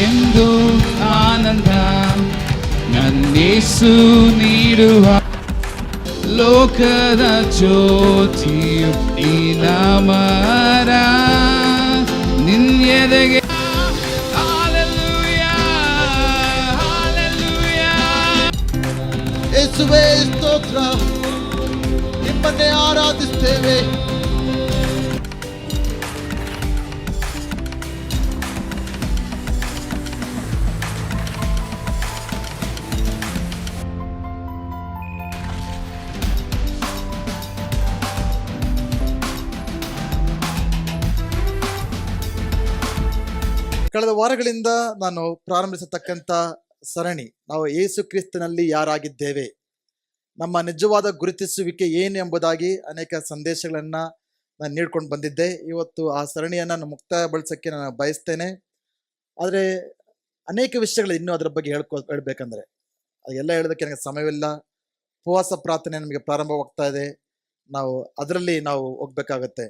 ಎಂದು ಆನಂದ ನನ್ನೇಸು ನೀಡುವ ಲೋಕದ ಜ್ಯೋತಿಯು ಈ ನಾಮರ ನಿನ್ನೆದೆಗೆ Hallelujah, hallelujah. ಯೇಸುವೇ ಸ್ತೋತ್ರ ನಿಮ್ಮನ್ನೇ ಆರಾಧಿಸ್ತೇವೆ ಕಳೆದ ವಾರಗಳಿಂದ ನಾನು ಪ್ರಾರಂಭಿಸತಕ್ಕಂಥ ಸರಣಿ, ನಾವು ಯೇಸು ಕ್ರಿಸ್ತನಲ್ಲಿ ಯಾರಾಗಿದ್ದೇವೆ, ನಮ್ಮ ನಿಜವಾದ ಗುರುತಿಸುವಿಕೆ ಏನು ಎಂಬುದಾಗಿ ಅನೇಕ ಸಂದೇಶಗಳನ್ನ ನಾನು ನೀಡ್ಕೊಂಡು ಬಂದಿದ್ದೆ. ಇವತ್ತು ಆ ಸರಣಿಯನ್ನು ನಾನು ಬಳಸಕ್ಕೆ ನಾನು ಬಯಸ್ತೇನೆ. ಆದರೆ ಅನೇಕ ವಿಷಯಗಳು ಇನ್ನೂ ಅದರ ಬಗ್ಗೆ ಹೇಳ್ಕೊ, ಹೇಳ್ಬೇಕಂದ್ರೆ ಅದೆಲ್ಲ ಹೇಳೋದಕ್ಕೆ ನನಗೆ ಸಮಯವಿಲ್ಲ. ಉಪವಾಸ ಪ್ರಾರ್ಥನೆ ನಮಗೆ ಪ್ರಾರಂಭವಾಗ್ತಾ ಇದೆ. ನಾವು ಅದರಲ್ಲಿ ನಾವು ಹೋಗ್ಬೇಕಾಗತ್ತೆ.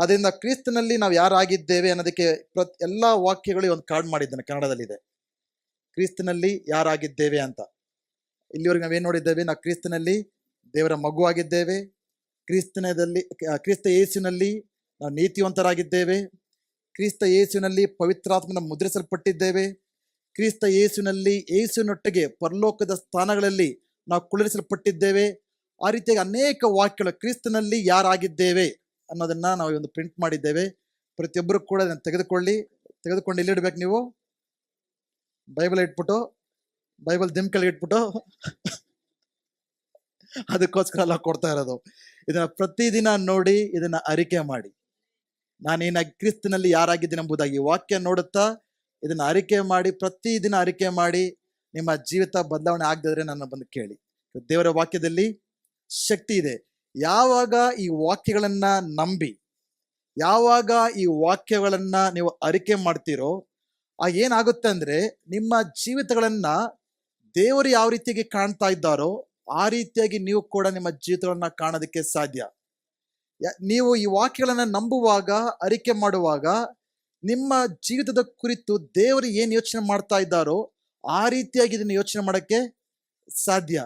ಅದರಿಂದ ಕ್ರಿಸ್ತನಲ್ಲಿ ನಾವು ಯಾರಾಗಿದ್ದೇವೆ ಅನ್ನೋದಕ್ಕೆ ಪ್ರತಿ ಎಲ್ಲ ವಾಕ್ಯಗಳು ಒಂದು ಕಾರ್ಡ್ ಮಾಡಿದ್ದೇನೆ, ಕನ್ನಡದಲ್ಲಿದೆ. ಕ್ರಿಸ್ತನಲ್ಲಿ ಯಾರಾಗಿದ್ದೇವೆ ಅಂತ. ಇಲ್ಲಿವರೆಗೆ ನಾವೇನು ನೋಡಿದ್ದೇವೆ? ನಾವು ಕ್ರಿಸ್ತನಲ್ಲಿ ದೇವರ ಮಗುವಾಗಿದ್ದೇವೆ. ಕ್ರಿಸ್ತನದಲ್ಲಿ ಕ್ರಿಸ್ತ ಯೇಸುವಿನಲ್ಲಿ ನಾವು ನೀತಿವಂತರಾಗಿದ್ದೇವೆ. ಕ್ರಿಸ್ತ ಯೇಸುವಿನಲ್ಲಿ ಪವಿತ್ರಾತ್ಮನ ಮುದ್ರಿಸಲ್ಪಟ್ಟಿದ್ದೇವೆ. ಕ್ರಿಸ್ತ ಯೇಸುವಿನಲ್ಲಿ ಯೇಸುವಿನೊಟ್ಟಿಗೆ ಪರಲೋಕದ ಸ್ಥಾನಗಳಲ್ಲಿ ನಾವು ಕುಳಿರಿಸಲ್ಪಟ್ಟಿದ್ದೇವೆ ಆ ರೀತಿಯಾಗಿ ಅನೇಕ ವಾಕ್ಯಗಳು ಕ್ರಿಸ್ತನಲ್ಲಿ ಯಾರಾಗಿದ್ದೇವೆ? ಅನ್ನೋದನ್ನ ನಾವು ಒಂದು ಪ್ರಿಂಟ್ ಮಾಡಿದ್ದೇವೆ. ಪ್ರತಿಯೊಬ್ಬರು ಕೂಡ ಅದನ್ನು ತೆಗೆದುಕೊಳ್ಳಿ. ತೆಗೆದುಕೊಂಡು ಎಲ್ಲಿಡ್ಬೇಕು ನೀವು? ಬೈಬಲ್ ಇಟ್ಬಿಟ್ಟು ಬೈಬಲ್ ದಿಮ್ಕಲ್ಲಿ ಇಟ್ಬಿಟ್ಟು ಅದಕ್ಕೋಸ್ಕರ ಎಲ್ಲ ಕೊಡ್ತಾ ಇರೋದು. ಇದನ್ನ ಪ್ರತಿದಿನ ನೋಡಿ, ಇದನ್ನ ಅರಿಕೆ ಮಾಡಿ. ನಾನೇನ ಕ್ರಿಸ್ತನಲ್ಲಿ ಯಾರಾಗಿದ್ದೀನಿ ಎಂಬುದಾಗಿ ವಾಕ್ಯ ನೋಡುತ್ತಾ, ಇದನ್ನ ಅರಿಕೆ ಮಾಡಿ, ಪ್ರತಿದಿನ ಅರಿಕೆ ಮಾಡಿ, ನಿಮ್ಮ ಜೀವಿತ ಬದಲಾವಣೆ ಆಗದಿದ್ರೆ ನನ್ನ ಬಂದು ಕೇಳಿ. ದೇವರ ವಾಕ್ಯದಲ್ಲಿ ಶಕ್ತಿ ಇದೆ. ಯಾವಾಗ ಈ ವಾಕ್ಯಗಳನ್ನ ನಂಬಿ, ಯಾವಾಗ ಈ ವಾಕ್ಯಗಳನ್ನ ನೀವು ಅರಿಕೆ ಮಾಡ್ತೀರೋ, ಆ ಏನಾಗುತ್ತೆ ಅಂದ್ರೆ ನಿಮ್ಮ ಜೀವಿತಗಳನ್ನ ದೇವರು ಯಾವ ರೀತಿಯಾಗಿ ಕಾಣ್ತಾ ಇದ್ದಾರೋ, ಆ ರೀತಿಯಾಗಿ ನೀವು ಕೂಡ ನಿಮ್ಮ ಜೀವಿತಗಳನ್ನ ಕಾಣೋದಕ್ಕೆ ಸಾಧ್ಯ. ನೀವು ಈ ವಾಕ್ಯಗಳನ್ನ ನಂಬುವಾಗ, ಅರಿಕೆ ಮಾಡುವಾಗ, ನಿಮ್ಮ ಜೀವಿತದ ಕುರಿತು ದೇವರು ಏನು ಯೋಚನೆ ಮಾಡ್ತಾ ಇದ್ದಾರೋ, ಆ ರೀತಿಯಾಗಿ ಇದನ್ನು ಯೋಚನೆ ಮಾಡೋಕ್ಕೆ ಸಾಧ್ಯ.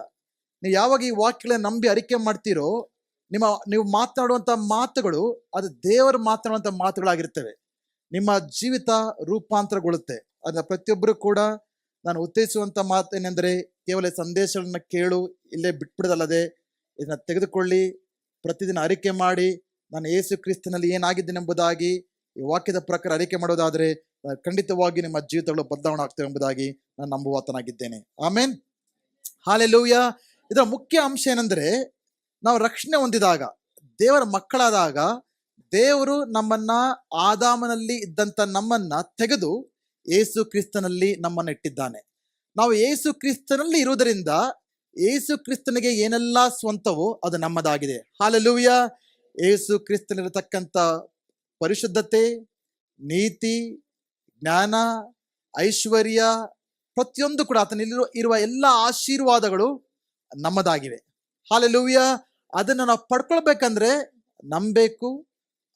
ನೀವು ಯಾವಾಗ ಈ ವಾಕ್ಯಗಳನ್ನ ನಂಬಿ ಅರಿಕೆ ಮಾಡ್ತೀರೋ ನಿಮ್ಮ, ನೀವು ಮಾತನಾಡುವಂಥ ಮಾತುಗಳು, ಅದು ದೇವರು ಮಾತನಾಡುವಂಥ ಮಾತುಗಳಾಗಿರ್ತವೆ. ನಿಮ್ಮ ಜೀವಿತ ರೂಪಾಂತರಗೊಳ್ಳುತ್ತೆ. ಅದನ್ನ ಪ್ರತಿಯೊಬ್ಬರು ಕೂಡ ನಾನು ಉತ್ತೇಜಿಸುವಂಥ ಮಾತು ಏನೆಂದರೆ ಕೇವಲ ಸಂದೇಶಗಳನ್ನ ಕೇಳು, ಇಲ್ಲೇ ಬಿಟ್ಬಿಡೋದಲ್ಲದೆ ಇದನ್ನ ತೆಗೆದುಕೊಳ್ಳಿ, ಪ್ರತಿದಿನ ಅರಿಕೆ ಮಾಡಿ, ನಾನು ಯೇಸು ಕ್ರಿಸ್ತನಲ್ಲಿ ಏನಾಗಿದ್ದೇನೆ ಎಂಬುದಾಗಿ ಈ ವಾಕ್ಯದ ಪ್ರಕಾರ ಅರಿಕೆ ಮಾಡೋದಾದರೆ ಖಂಡಿತವಾಗಿ ನಿಮ್ಮ ಜೀವಿತಗಳು ಬದಲಾವಣೆ ಆಗ್ತವೆ ಎಂಬುದಾಗಿ ನಾನು ನಂಬುವಾತನಾಗಿದ್ದೇನೆ. ಆಮೇನ್. ಹಾಲೆ ಲೂಯ್ಯ ಇದರ ಮುಖ್ಯ ಅಂಶ ಏನೆಂದರೆ ನಾವು ರಕ್ಷಣೆ ಹೊಂದಿದಾಗ, ದೇವರ ಮಕ್ಕಳಾದಾಗ, ದೇವರು ನಮ್ಮನ್ನ ಆದಾಮನಲ್ಲಿ ಇದ್ದಂಥ ನಮ್ಮನ್ನ ತೆಗೆದು ಏಸು ಕ್ರಿಸ್ತನಲ್ಲಿ ನಮ್ಮನ್ನ ಇಟ್ಟಿದ್ದಾನೆ. ನಾವು ಏಸು ಕ್ರಿಸ್ತನಲ್ಲಿ ಇರುವುದರಿಂದ ಏಸು ಕ್ರಿಸ್ತನಿಗೆ ಏನೆಲ್ಲ ಸ್ವಂತವೋ ಅದು ನಮ್ಮದಾಗಿದೆ. ಹಾಲೆಲೂಯ ಏಸು ಕ್ರಿಸ್ತನಿರತಕ್ಕಂಥ ಪರಿಶುದ್ಧತೆ, ನೀತಿ, ಜ್ಞಾನ, ಐಶ್ವರ್ಯ, ಪ್ರತಿಯೊಂದು ಕೂಡ ಆತನಲ್ಲಿರುವ ಇರುವ ಎಲ್ಲ ಆಶೀರ್ವಾದಗಳು ನಮ್ಮದಾಗಿವೆ. ಹಾಲೆಲೂಯ. ಅದನ್ನು ನಾವು ಪಡ್ಕೊಳ್ಬೇಕಂದ್ರೆ ನಂಬಬೇಕು,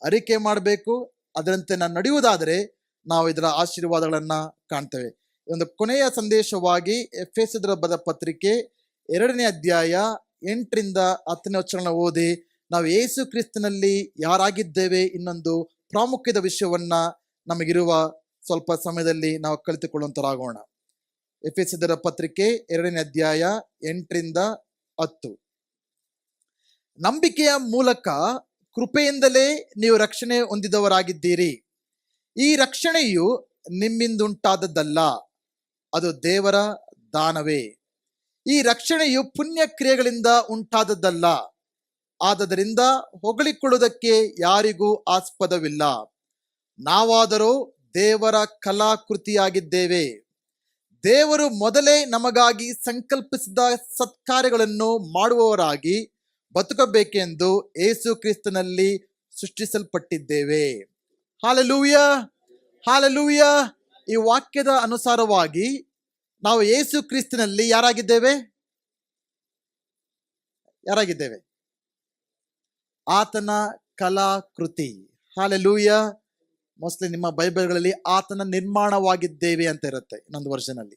ಅರಿಕೆ ಮಾಡಬೇಕು, ಅದರಂತೆ ನಾನು ನಡೆಯುವುದಾದರೆ ನಾವು ಇದರ ಆಶೀರ್ವಾದಗಳನ್ನು ಕಾಣ್ತೇವೆ. ಒಂದು ಕೊನೆಯ ಸಂದೇಶವಾಗಿ ಎಫೆಸದ್ರ ಬದ ಪತ್ರಿಕೆ ಎರಡನೇ ಅಧ್ಯಾಯ ಎಂಟರಿಂದ ಹತ್ತನೇ ವಚನ ಓದಿ, ನಾವು ಯೇಸು ಕ್ರಿಸ್ತನಲ್ಲಿ ಯಾರಾಗಿದ್ದೇವೆ ಇನ್ನೊಂದು ಪ್ರಾಮುಖ್ಯದ ವಿಷಯವನ್ನ ನಮಗಿರುವ ಸ್ವಲ್ಪ ಸಮಯದಲ್ಲಿ ನಾವು ಕಲಿತುಕೊಳ್ಳುವಂತರಾಗೋಣ. ಎಫೆಸದರ ಪತ್ರಿಕೆ ಎರಡನೇ ಅಧ್ಯಾಯ ಎಂಟರಿಂದ ಹತ್ತು. ನಂಬಿಕೆಯ ಮೂಲಕ ಕೃಪೆಯಿಂದಲೇ ನೀವು ರಕ್ಷಣೆ ಹೊಂದಿದವರಾಗಿದ್ದೀರಿ. ಈ ರಕ್ಷಣೆಯು ನಿಮ್ಮಿಂದುಂಟಾದದ್ದಲ್ಲ, ಅದು ದೇವರ ದಾನವೇ. ಈ ರಕ್ಷಣೆಯು ಪುಣ್ಯ ಕ್ರಿಯೆಗಳಿಂದ ಉಂಟಾದದ್ದಲ್ಲ, ಆದ್ದರಿಂದ ಹೊಗಳಿಕೊಳ್ಳುವುದಕ್ಕೆ ಯಾರಿಗೂ ಆಸ್ಪದವಿಲ್ಲ. ನಾವಾದರೂ ದೇವರ ಕಲಾಕೃತಿಯಾಗಿದ್ದೇವೆ. ದೇವರು ಮೊದಲೇ ನಮಗಾಗಿ ಸಂಕಲ್ಪಿಸಿದ ಸತ್ಕಾರ್ಯಗಳನ್ನು ಮಾಡುವವರಾಗಿ ಬದುಕಬೇಕೆಂದು ಏಸು ಕ್ರಿಸ್ತನಲ್ಲಿ ಸೃಷ್ಟಿಸಲ್ಪಟ್ಟಿದ್ದೇವೆ. ಹಾಲಲೂಯ ಹಾಲಲೂಯ ಈ ವಾಕ್ಯದ ಅನುಸಾರವಾಗಿ ನಾವು ಏಸು ಕ್ರಿಸ್ತನಲ್ಲಿ ಯಾರಾಗಿದ್ದೇವೆ? ಯಾರಾಗಿದ್ದೇವೆ? ಆತನ ಕಲಾಕೃತಿ. ಹಾಲಲೂಯ ಮೋಸ್ಟ್ಲಿ ನಿಮ್ಮ ಬೈಬಲ್ಗಳಲ್ಲಿ ಆತನ ನಿರ್ಮಾಣವಾಗಿದ್ದೇವೆ ಅಂತ ಇರುತ್ತೆ ಇನ್ನೊಂದು ವರ್ಷನಲ್ಲಿ.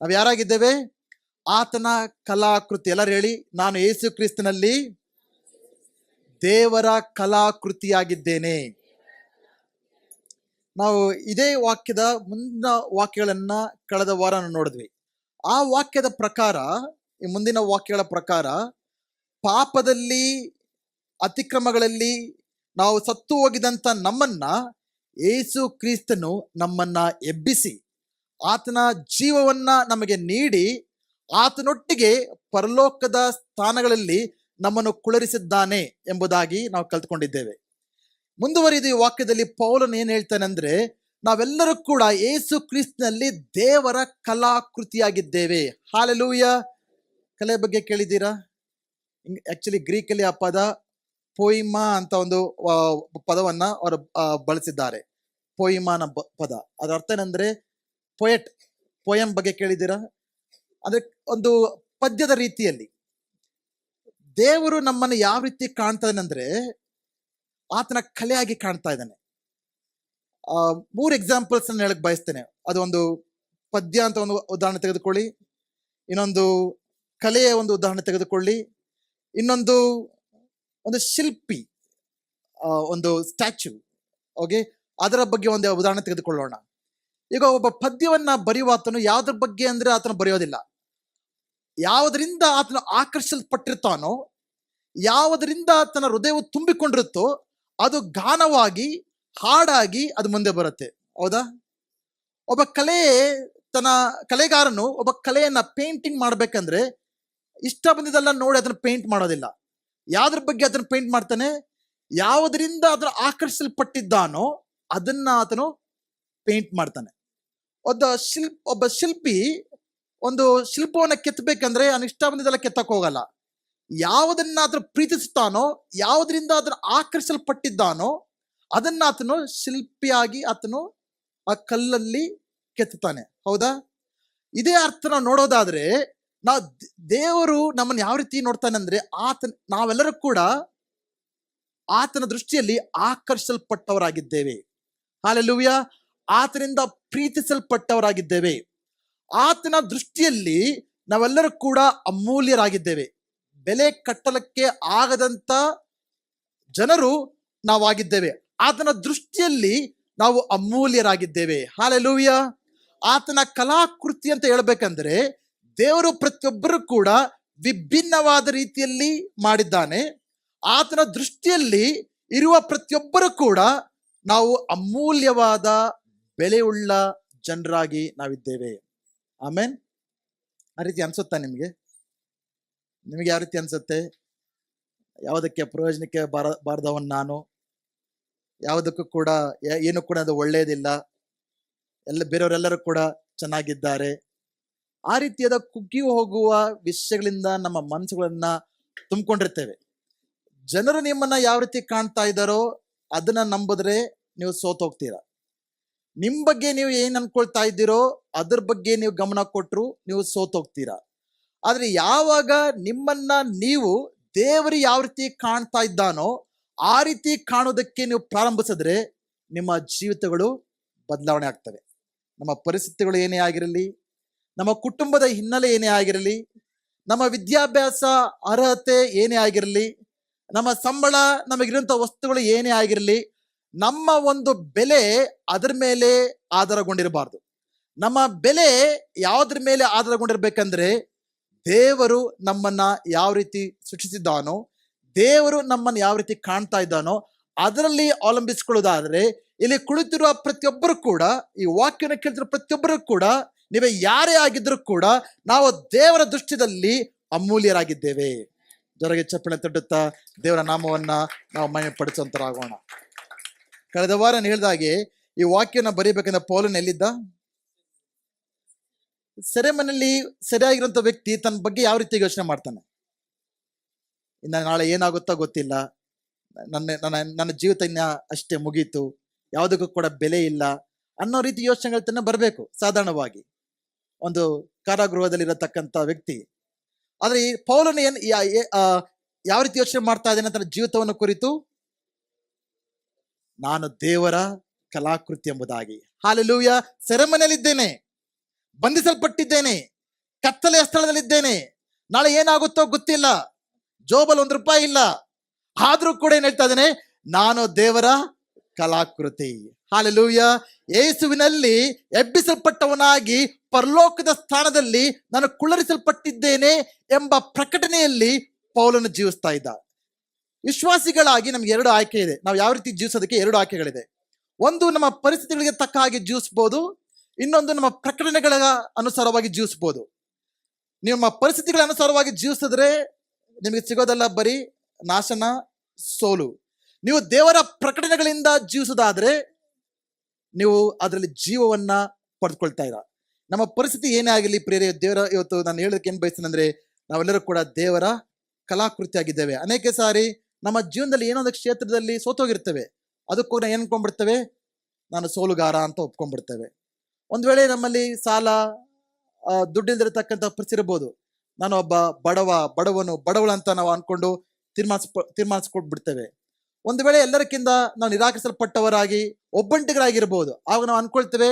ನಾವು ಯಾರಾಗಿದ್ದೇವೆ? ಆತನ ಕಲಾಕೃತಿ, ಎಲ್ಲರೂ ಹೇಳಿ, ನಾನು ಯೇಸು ಕ್ರಿಸ್ತನಲ್ಲಿ ದೇವರ ಕಲಾಕೃತಿಯಾಗಿದ್ದೇನೆ. ನಾವು ಇದೇ ವಾಕ್ಯದ ಮುಂದಿನ ವಾಕ್ಯಗಳನ್ನ ಕಳೆದ ವಾರ ನೋಡಿದ್ವಿ. ಆ ವಾಕ್ಯದ ಪ್ರಕಾರ, ಈ ಮುಂದಿನ ವಾಕ್ಯಗಳ ಪ್ರಕಾರ, ಪಾಪದಲ್ಲಿ, ಅತಿಕ್ರಮಗಳಲ್ಲಿ ನಾವು ಸತ್ತು ಹೋಗಿದಂತ ನಮ್ಮನ್ನ ಏಸು ಕ್ರಿಸ್ತನು ನಮ್ಮನ್ನ ಎಬ್ಬಿಸಿ, ಆತನ ಜೀವವನ್ನ ನಮಗೆ ನೀಡಿ ಆತನೊಟ್ಟಿಗೆ ಪರಲೋಕದ ಸ್ಥಾನಗಳಲ್ಲಿ ನಮ್ಮನ್ನು ಕುಳರಿಸಿದ್ದಾನೆ ಎಂಬುದಾಗಿ ನಾವು ಕಲ್ತ್ಕೊಂಡಿದ್ದೇವೆ. ಮುಂದುವರಿದ ಈ ವಾಕ್ಯದಲ್ಲಿ ಪೌಲನ್ ಏನ್ ಹೇಳ್ತಾನೆ ಅಂದ್ರೆ ನಾವೆಲ್ಲರೂ ಕೂಡ ಏಸು ಕ್ರಿಸ್ತನಲ್ಲಿ ದೇವರ ಕಲಾಕೃತಿಯಾಗಿದ್ದೇವೆ. ಹಾಲೆಲೂಯ! ಕಲೆ ಬಗ್ಗೆ ಕೇಳಿದ್ದೀರಾ? ಆಕ್ಚುಲಿ ಗ್ರೀಕಲ್ಲಿ ಆ ಪದ ಪೊಯಿಮಾ ಅಂತ ಒಂದು ಪದವನ್ನ ಅವರು ಬಳಸಿದ್ದಾರೆ. ಪೊಯಿಮಾನ ಪದ. ಅದರ ಅರ್ಥ ಏನಂದ್ರೆ ಪೊಯೆಟ್. ಪೊಯಂ ಬಗ್ಗೆ ಕೇಳಿದ್ದೀರಾ? ಅಂದ್ರೆ ಒಂದು ಪದ್ಯದ ರೀತಿಯಲ್ಲಿ ದೇವರು ನಮ್ಮನ್ನು ಯಾವ ರೀತಿ ಕಾಣ್ತಾ ಅಂದರೆ ಆತನ ಕಲೆಯಾಗಿ ಕಾಣ್ತಾ ಇದ್ದಾನೆ. ಆ, ಮೂರು ಎಕ್ಸಾಂಪಲ್ಸ್ ನಾನು ಹೇಳಕ್ ಬಯಸ್ತೇನೆ. ಅದು ಒಂದು ಪದ್ಯ ಅಂತ ಒಂದು ಉದಾಹರಣೆ ತೆಗೆದುಕೊಳ್ಳಿ. ಇನ್ನೊಂದು ಕಲೆಯ ಒಂದು ಉದಾಹರಣೆ ತೆಗೆದುಕೊಳ್ಳಿ. ಇನ್ನೊಂದು ಒಂದು ಶಿಲ್ಪಿ ಒಂದು ಸ್ಟ್ಯಾಚ್ಯೂ ಓಕೆ ಅದರ ಬಗ್ಗೆ ಒಂದು ಉದಾಹರಣೆ ತೆಗೆದುಕೊಳ್ಳೋಣ. ಈಗ ಒಬ್ಬ ಪದ್ಯವನ್ನ ಬರೆಯುವಾತನು ಯಾವ್ದ್ರ ಬಗ್ಗೆ ಅಂದ್ರೆ ಆತನು ಬರೆಯೋದಿಲ್ಲ. ಯಾವುದರಿಂದ ಆತನು ಆಕರ್ಷಿಸಲ್ಪಟ್ಟಿರ್ತಾನೋ, ಯಾವುದರಿಂದ ಆತನ ಹೃದಯವು ತುಂಬಿಕೊಂಡಿರುತ್ತೋ, ಅದು ಗಾನವಾಗಿ ಹಾಡಾಗಿ ಅದು ಮುಂದೆ ಬರುತ್ತೆ. ಹೌದಾ? ಒಬ್ಬ ಕಲೆ ತನ್ನ ಕಲೆಗಾರನು ಒಬ್ಬ ಕಲೆಯನ್ನ ಪೇಂಟಿಂಗ್ ಮಾಡ್ಬೇಕಂದ್ರೆ ಇಷ್ಟ ಬಂದಿದ್ದೆಲ್ಲ ನೋಡಿ ಅದನ್ನ ಪೇಂಟ್ ಮಾಡೋದಿಲ್ಲ. ಯಾವ್ದ್ರ ಬಗ್ಗೆ ಅದನ್ನ ಪೇಂಟ್ ಮಾಡ್ತಾನೆ? ಯಾವುದರಿಂದ ಅದನ್ನ ಆಕರ್ಷಿಸಲ್ಪಟ್ಟಿದ್ದಾನೋ ಅದನ್ನ ಆತನು ಪೇಂಟ್ ಮಾಡ್ತಾನೆ. ಒಬ್ಬ ಶಿಲ್ಪ ಒಬ್ಬ ಶಿಲ್ಪಿ ಒಂದು ಶಿಲ್ಪವನ್ನು ಕೆತ್ತಬೇಕಂದ್ರೆ ಅವನು ಇಷ್ಟ ಬಂದಿದ್ದೆಲ್ಲ ಕೆತ್ತಕ್ಕೆ ಹೋಗಲ್ಲ. ಯಾವುದನ್ನ ಪ್ರೀತಿಸುತ್ತಾನೋ ಪ್ರೀತಿಸ್ತಾನೋ, ಯಾವುದರಿಂದ ಅದನ್ನ ಆಕರ್ಷಿಸಲ್ಪಟ್ಟಿದ್ದಾನೋ ಅದನ್ನ ಆತನು ಶಿಲ್ಪಿಯಾಗಿ ಆತನು ಆ ಕಲ್ಲಲ್ಲಿ ಕೆತ್ತುತ್ತಾನೆ. ಹೌದಾ? ಇದೇ ಅರ್ಥ ನಾವು ನೋಡೋದಾದ್ರೆ ನಾವು ದೇವರು ನಮ್ಮನ್ನು ಯಾವ ರೀತಿ ನೋಡ್ತಾನೆ ಅಂದ್ರೆ ಆತನ, ನಾವೆಲ್ಲರೂ ಕೂಡ ಆತನ ದೃಷ್ಟಿಯಲ್ಲಿ ಆಕರ್ಷಿಸಲ್ಪಟ್ಟವರಾಗಿದ್ದೇವೆ. ಹಾಲೆಲೂಯ ಆತನಿಂದ ಪ್ರೀತಿಸಲ್ಪಟ್ಟವರಾಗಿದ್ದೇವೆ. ಆತನ ದೃಷ್ಟಿಯಲ್ಲಿ ನಾವೆಲ್ಲರೂ ಕೂಡ ಅಮೂಲ್ಯರಾಗಿದ್ದೇವೆ. ಬೆಲೆ ಕಟ್ಟಲಕ್ಕೆ ಆಗದಂತ ಜನರು ನಾವಾಗಿದ್ದೇವೆ. ಆತನ ದೃಷ್ಟಿಯಲ್ಲಿ ನಾವು ಅಮೂಲ್ಯರಾಗಿದ್ದೇವೆ. ಹಾಲೆಲೂಯ ಆತನ ಕಲಾಕೃತಿ ಅಂತ ಹೇಳ್ಬೇಕಂದ್ರೆ ದೇವರು ಪ್ರತಿಯೊಬ್ಬರು ಕೂಡ ವಿಭಿನ್ನವಾದ ರೀತಿಯಲ್ಲಿ ಮಾಡಿದ್ದಾನೆ. ಆತನ ದೃಷ್ಟಿಯಲ್ಲಿ ಇರುವ ಪ್ರತಿಯೊಬ್ಬರು ಕೂಡ ನಾವು ಅಮೂಲ್ಯವಾದ ಬೆಲೆಯುಳ್ಳ ಜನರಾಗಿ ನಾವಿದ್ದೇವೆ. ಆಮೇನ್? ಆ ರೀತಿ ಅನ್ಸುತ್ತಾ ನಿಮಗೆ? ನಿಮಗೆ ಯಾವ ರೀತಿ ಅನ್ಸುತ್ತೆ? ಯಾವುದಕ್ಕೆ ಪ್ರಯೋಜನಕ್ಕೆ ಬಾರ, ಬಾರದವನ್ ನಾನು? ಯಾವುದಕ್ಕೂ ಕೂಡ ಏನು ಕೂಡ ಅದು ಒಳ್ಳೆಯದಿಲ್ಲ ಎಲ್ಲ, ಬೇರೆಯವರೆಲ್ಲರೂ ಕೂಡ ಚೆನ್ನಾಗಿದ್ದಾರೆ. ಆ ರೀತಿಯಾದ ಕುಗ್ಗಿ ಹೋಗುವ ವಿಷಯಗಳಿಂದ ನಮ್ಮ ಮನಸ್ಸುಗಳನ್ನ ತುಂಬಿಕೊಂಡಿರ್ತೇವೆ. ಜನರು ನಿಮ್ಮನ್ನ ಯಾವ ರೀತಿ ಕಾಣ್ತಾ ಇದ್ದಾರೋ ಅದನ್ನ ನಂಬಿದ್ರೆ ನೀವು ಸೋತೋಗ್ತೀರಾ. ನಿಮ್ ಬಗ್ಗೆ ನೀವು ಏನ್ ಅನ್ಕೊಳ್ತಾ ಇದ್ದೀರೋ ಅದ್ರ ಬಗ್ಗೆ ನೀವು ಗಮನ ಕೊಟ್ಟರು ನೀವು ಸೋತೋಗ್ತೀರಾ. ಆದ್ರೆ ಯಾವಾಗ ನಿಮ್ಮನ್ನ ನೀವು ದೇವರು ಯಾವ ರೀತಿ ಕಾಣ್ತಾ ಇದ್ದಾನೋ ಆ ರೀತಿ ಕಾಣೋದಕ್ಕೆ ನೀವು ಪ್ರಾರಂಭಿಸಿದ್ರೆ ನಿಮ್ಮ ಜೀವಿತಗಳು ಬದಲಾವಣೆ ಆಗ್ತವೆ. ನಮ್ಮ ಪರಿಸ್ಥಿತಿಗಳು ಏನೇ ಆಗಿರಲಿ, ನಮ್ಮ ಕುಟುಂಬದ ಹಿನ್ನೆಲೆ ಏನೇ ಆಗಿರಲಿ, ನಮ್ಮ ವಿದ್ಯಾಭ್ಯಾಸ ಅರ್ಹತೆ ಏನೇ ಆಗಿರಲಿ, ನಮ್ಮ ಸಂಬಳ, ನಮಗಿರುವಂಥ ವಸ್ತುಗಳು ಏನೇ ಆಗಿರಲಿ ನಮ್ಮ ಒಂದು ಬೆಲೆ ಅದರ ಮೇಲೆ ಆಧಾರಗೊಂಡಿರಬಾರ್ದು. ನಮ್ಮ ಬೆಲೆ ಯಾವುದ್ರ ಮೇಲೆ ಆಧಾರಗೊಂಡಿರ್ಬೇಕಂದ್ರೆ ದೇವರು ನಮ್ಮನ್ನ ಯಾವ ರೀತಿ ಸೃಷ್ಟಿಸಿದ್ದಾನೋ, ದೇವರು ನಮ್ಮನ್ನು ಯಾವ ರೀತಿ ಕಾಣ್ತಾ ಇದ್ದಾನೋ, ಅದರಲ್ಲಿ ಅವಲಂಬಿಸಿಕೊಳ್ಳೋದಾದ್ರೆ ಇಲ್ಲಿ ಕುಳಿತಿರುವ ಪ್ರತಿಯೊಬ್ಬರು ಕೂಡ, ಈ ವಾಕ್ಯನ ಕೇಳ್ತಿರೋ ಪ್ರತಿಯೊಬ್ಬರು ಕೂಡ, ನೀವೇ ಯಾರೇ ಆಗಿದ್ರು ಕೂಡ ನಾವು ದೇವರ ದೃಷ್ಟಿಯಲ್ಲಿ ಅಮೂಲ್ಯರಾಗಿದ್ದೇವೆ. ಜೊರಗೆ ಚಪ್ಪಳೆ ತಟ್ಟುತ್ತಾ ದೇವರ ನಾಮವನ್ನ ನಾವು ಮನೆ ಪಡಿಸುವಂತರಾಗೋಣ ಕಳೆದ ವಾರ ನಾನು ಹೇಳ್ದಾಗೆ ಈ ವಾಕ್ಯನ ಬರೀಬೇಕಂದ್ರೆ ಪೌಲನ್ ಎಲ್ಲಿದ್ದ? ಸೆರೆಮನೆಯಲ್ಲಿ ಸರಿಯಾಗಿರುವಂತ ವ್ಯಕ್ತಿ ತನ್ನ ಬಗ್ಗೆ ಯಾವ ರೀತಿ ಯೋಚನೆ ಮಾಡ್ತಾನೆ? ಇನ್ನ ನಾಳೆ ಏನಾಗುತ್ತೋ ಗೊತ್ತಿಲ್ಲ. ನನ್ನ ನನ್ನ ನನ್ನ ಜೀವಿತ ಅಷ್ಟೇ ಮುಗೀತು. ಯಾವುದಕ್ಕೂ ಕೂಡ ಬೆಲೆ ಇಲ್ಲ ಅನ್ನೋ ರೀತಿ ಯೋಚನೆಗಳು ತನ್ನ ಬರಬೇಕು, ಸಾಧಾರಣವಾಗಿ. ಒಂದು ಕಾರಾಗೃಹದಲ್ಲಿರತಕ್ಕಂಥ ವ್ಯಕ್ತಿ. ಆದ್ರೆ ಈ ಪೌಲನ ಏನ್ ಯಾವ ರೀತಿ ಯೋಚನೆ ಮಾಡ್ತಾ ಇದ್ದಾನೆ ತನ್ನ ಜೀವಿತವನ್ನು ಕುರಿತು? ನಾನು ದೇವರ ಕಲಾಕೃತಿ ಎಂಬುದಾಗಿ. ಹಾಲೆಲೂಯ ಸೆರೆಮನೆಯಲ್ಲಿದ್ದೇನೆ ಬಂಧಿಸಲ್ಪಟ್ಟಿದ್ದೇನೆ. ಕತ್ತಲೆಯ ಸ್ಥಳದಲ್ಲಿದ್ದೇನೆ. ನಾಳೆ ಏನಾಗುತ್ತೋ ಗೊತ್ತಿಲ್ಲ. ಜೋಬಲ್ ಒಂದು ರೂಪಾಯಿ ಇಲ್ಲ. ಆದ್ರೂ ಕೂಡ ಏನ್ ಹೇಳ್ತಾ ಇದ್ದೇನೆ? ನಾನು ದೇವರ ಕಲಾಕೃತಿ. ಹಾಲೆಲೂಯ ಯೇಸುವಿನಲ್ಲಿ ಎಬ್ಬಿಸಲ್ಪಟ್ಟವನಾಗಿ ಪರಲೋಕದ ಸ್ಥಾನದಲ್ಲಿ ನಾನು ಕುಳ್ಳರಿಸಲ್ಪಟ್ಟಿದ್ದೇನೆ ಎಂಬ ಪ್ರಕಟಣೆಯಲ್ಲಿ ಪೌಲನ್ನು ಜೀವಿಸ್ತಾ ಇದ್ದ. ವಿಶ್ವಾಸಿಗಳಾಗಿ ನಮ್ಗೆ ಎರಡು ಆಯ್ಕೆ ಇದೆ. ನಾವು ಯಾವ ರೀತಿ ಜೀವಿಸೋದಕ್ಕೆ ಎರಡು ಆಯ್ಕೆಗಳಿದೆ. ಒಂದು ನಮ್ಮ ಪರಿಸ್ಥಿತಿಗಳಿಗೆ ತಕ್ಕ ಹಾಗೆ ಜೀವಿಸ್ಬೋದು, ಇನ್ನೊಂದು ನಮ್ಮ ಪ್ರಕಟಣೆಗಳ ಅನುಸಾರವಾಗಿ ಜೀವಿಸ್ಬೋದು. ನಿಮ್ಮ ಪರಿಸ್ಥಿತಿಗಳ ಅನುಸಾರವಾಗಿ ಜೀವಿಸಿದ್ರೆ ನಿಮಗೆ ಸಿಗೋದಲ್ಲ ಬರೀ ನಾಶನ, ಸೋಲು. ನೀವು ದೇವರ ಪ್ರಕಟಣೆಗಳಿಂದ ಜೀವಿಸೋದಾದ್ರೆ ನೀವು ಅದರಲ್ಲಿ ಜೀವವನ್ನ ಪಡೆದುಕೊಳ್ತಾ ಇರ. ನಮ್ಮ ಪರಿಸ್ಥಿತಿ ಏನೇ ಆಗಲಿ ಪ್ರೇರೆ ದೇವರ ಇವತ್ತು ನಾನು ಹೇಳೋದಕ್ಕೆ ಏನು ಬಯಸ್ತೇನೆ ಅಂದ್ರೆ ನಾವೆಲ್ಲರೂ ಕೂಡ ದೇವರ ಕಲಾಕೃತಿಯಾಗಿದ್ದೇವೆ. ಅನೇಕ ಸಾರಿ ನಮ್ಮ ಜೀವನದಲ್ಲಿ ಏನೋ ಒಂದು ಕ್ಷೇತ್ರದಲ್ಲಿ ಸೋತೋಗಿರ್ತೇವೆ. ಅದಕ್ಕೂ ನಾವು ಏನ್ಕೊಂಡ್ಬಿಡ್ತೇವೆ? ನಾನು ಸೋಲುಗಾರ ಅಂತ ಒಪ್ಕೊಂಡ್ಬಿಡ್ತೇವೆ. ಒಂದು ವೇಳೆ ನಮ್ಮಲ್ಲಿ ಸಾಲ ದುಡ್ಡಿಲ್ದಿರತಕ್ಕಂಥ ಪರಿಸ್ಥಿತಿ ಇರ್ಬೋದು. ನಾನು ಒಬ್ಬ ಬಡವ, ಬಡವನು, ಬಡವಳು ಅಂತ ನಾವು ಅಂದ್ಕೊಂಡು ತೀರ್ಮಾನಿಸ್, ತೀರ್ಮಾನಿಸ್ಕೊಟ್ಬಿಡ್ತೇವೆ. ಒಂದು ವೇಳೆ ಎಲ್ಲರಕ್ಕಿಂತ ನಾವು ನಿರಾಕರಿಸಲ್ಪಟ್ಟವರಾಗಿ, ಒಬ್ಬಂಟಿಗರಾಗಿರ್ಬೋದು ಆಗ ನಾವು ಅನ್ಕೊಳ್ತೇವೆ,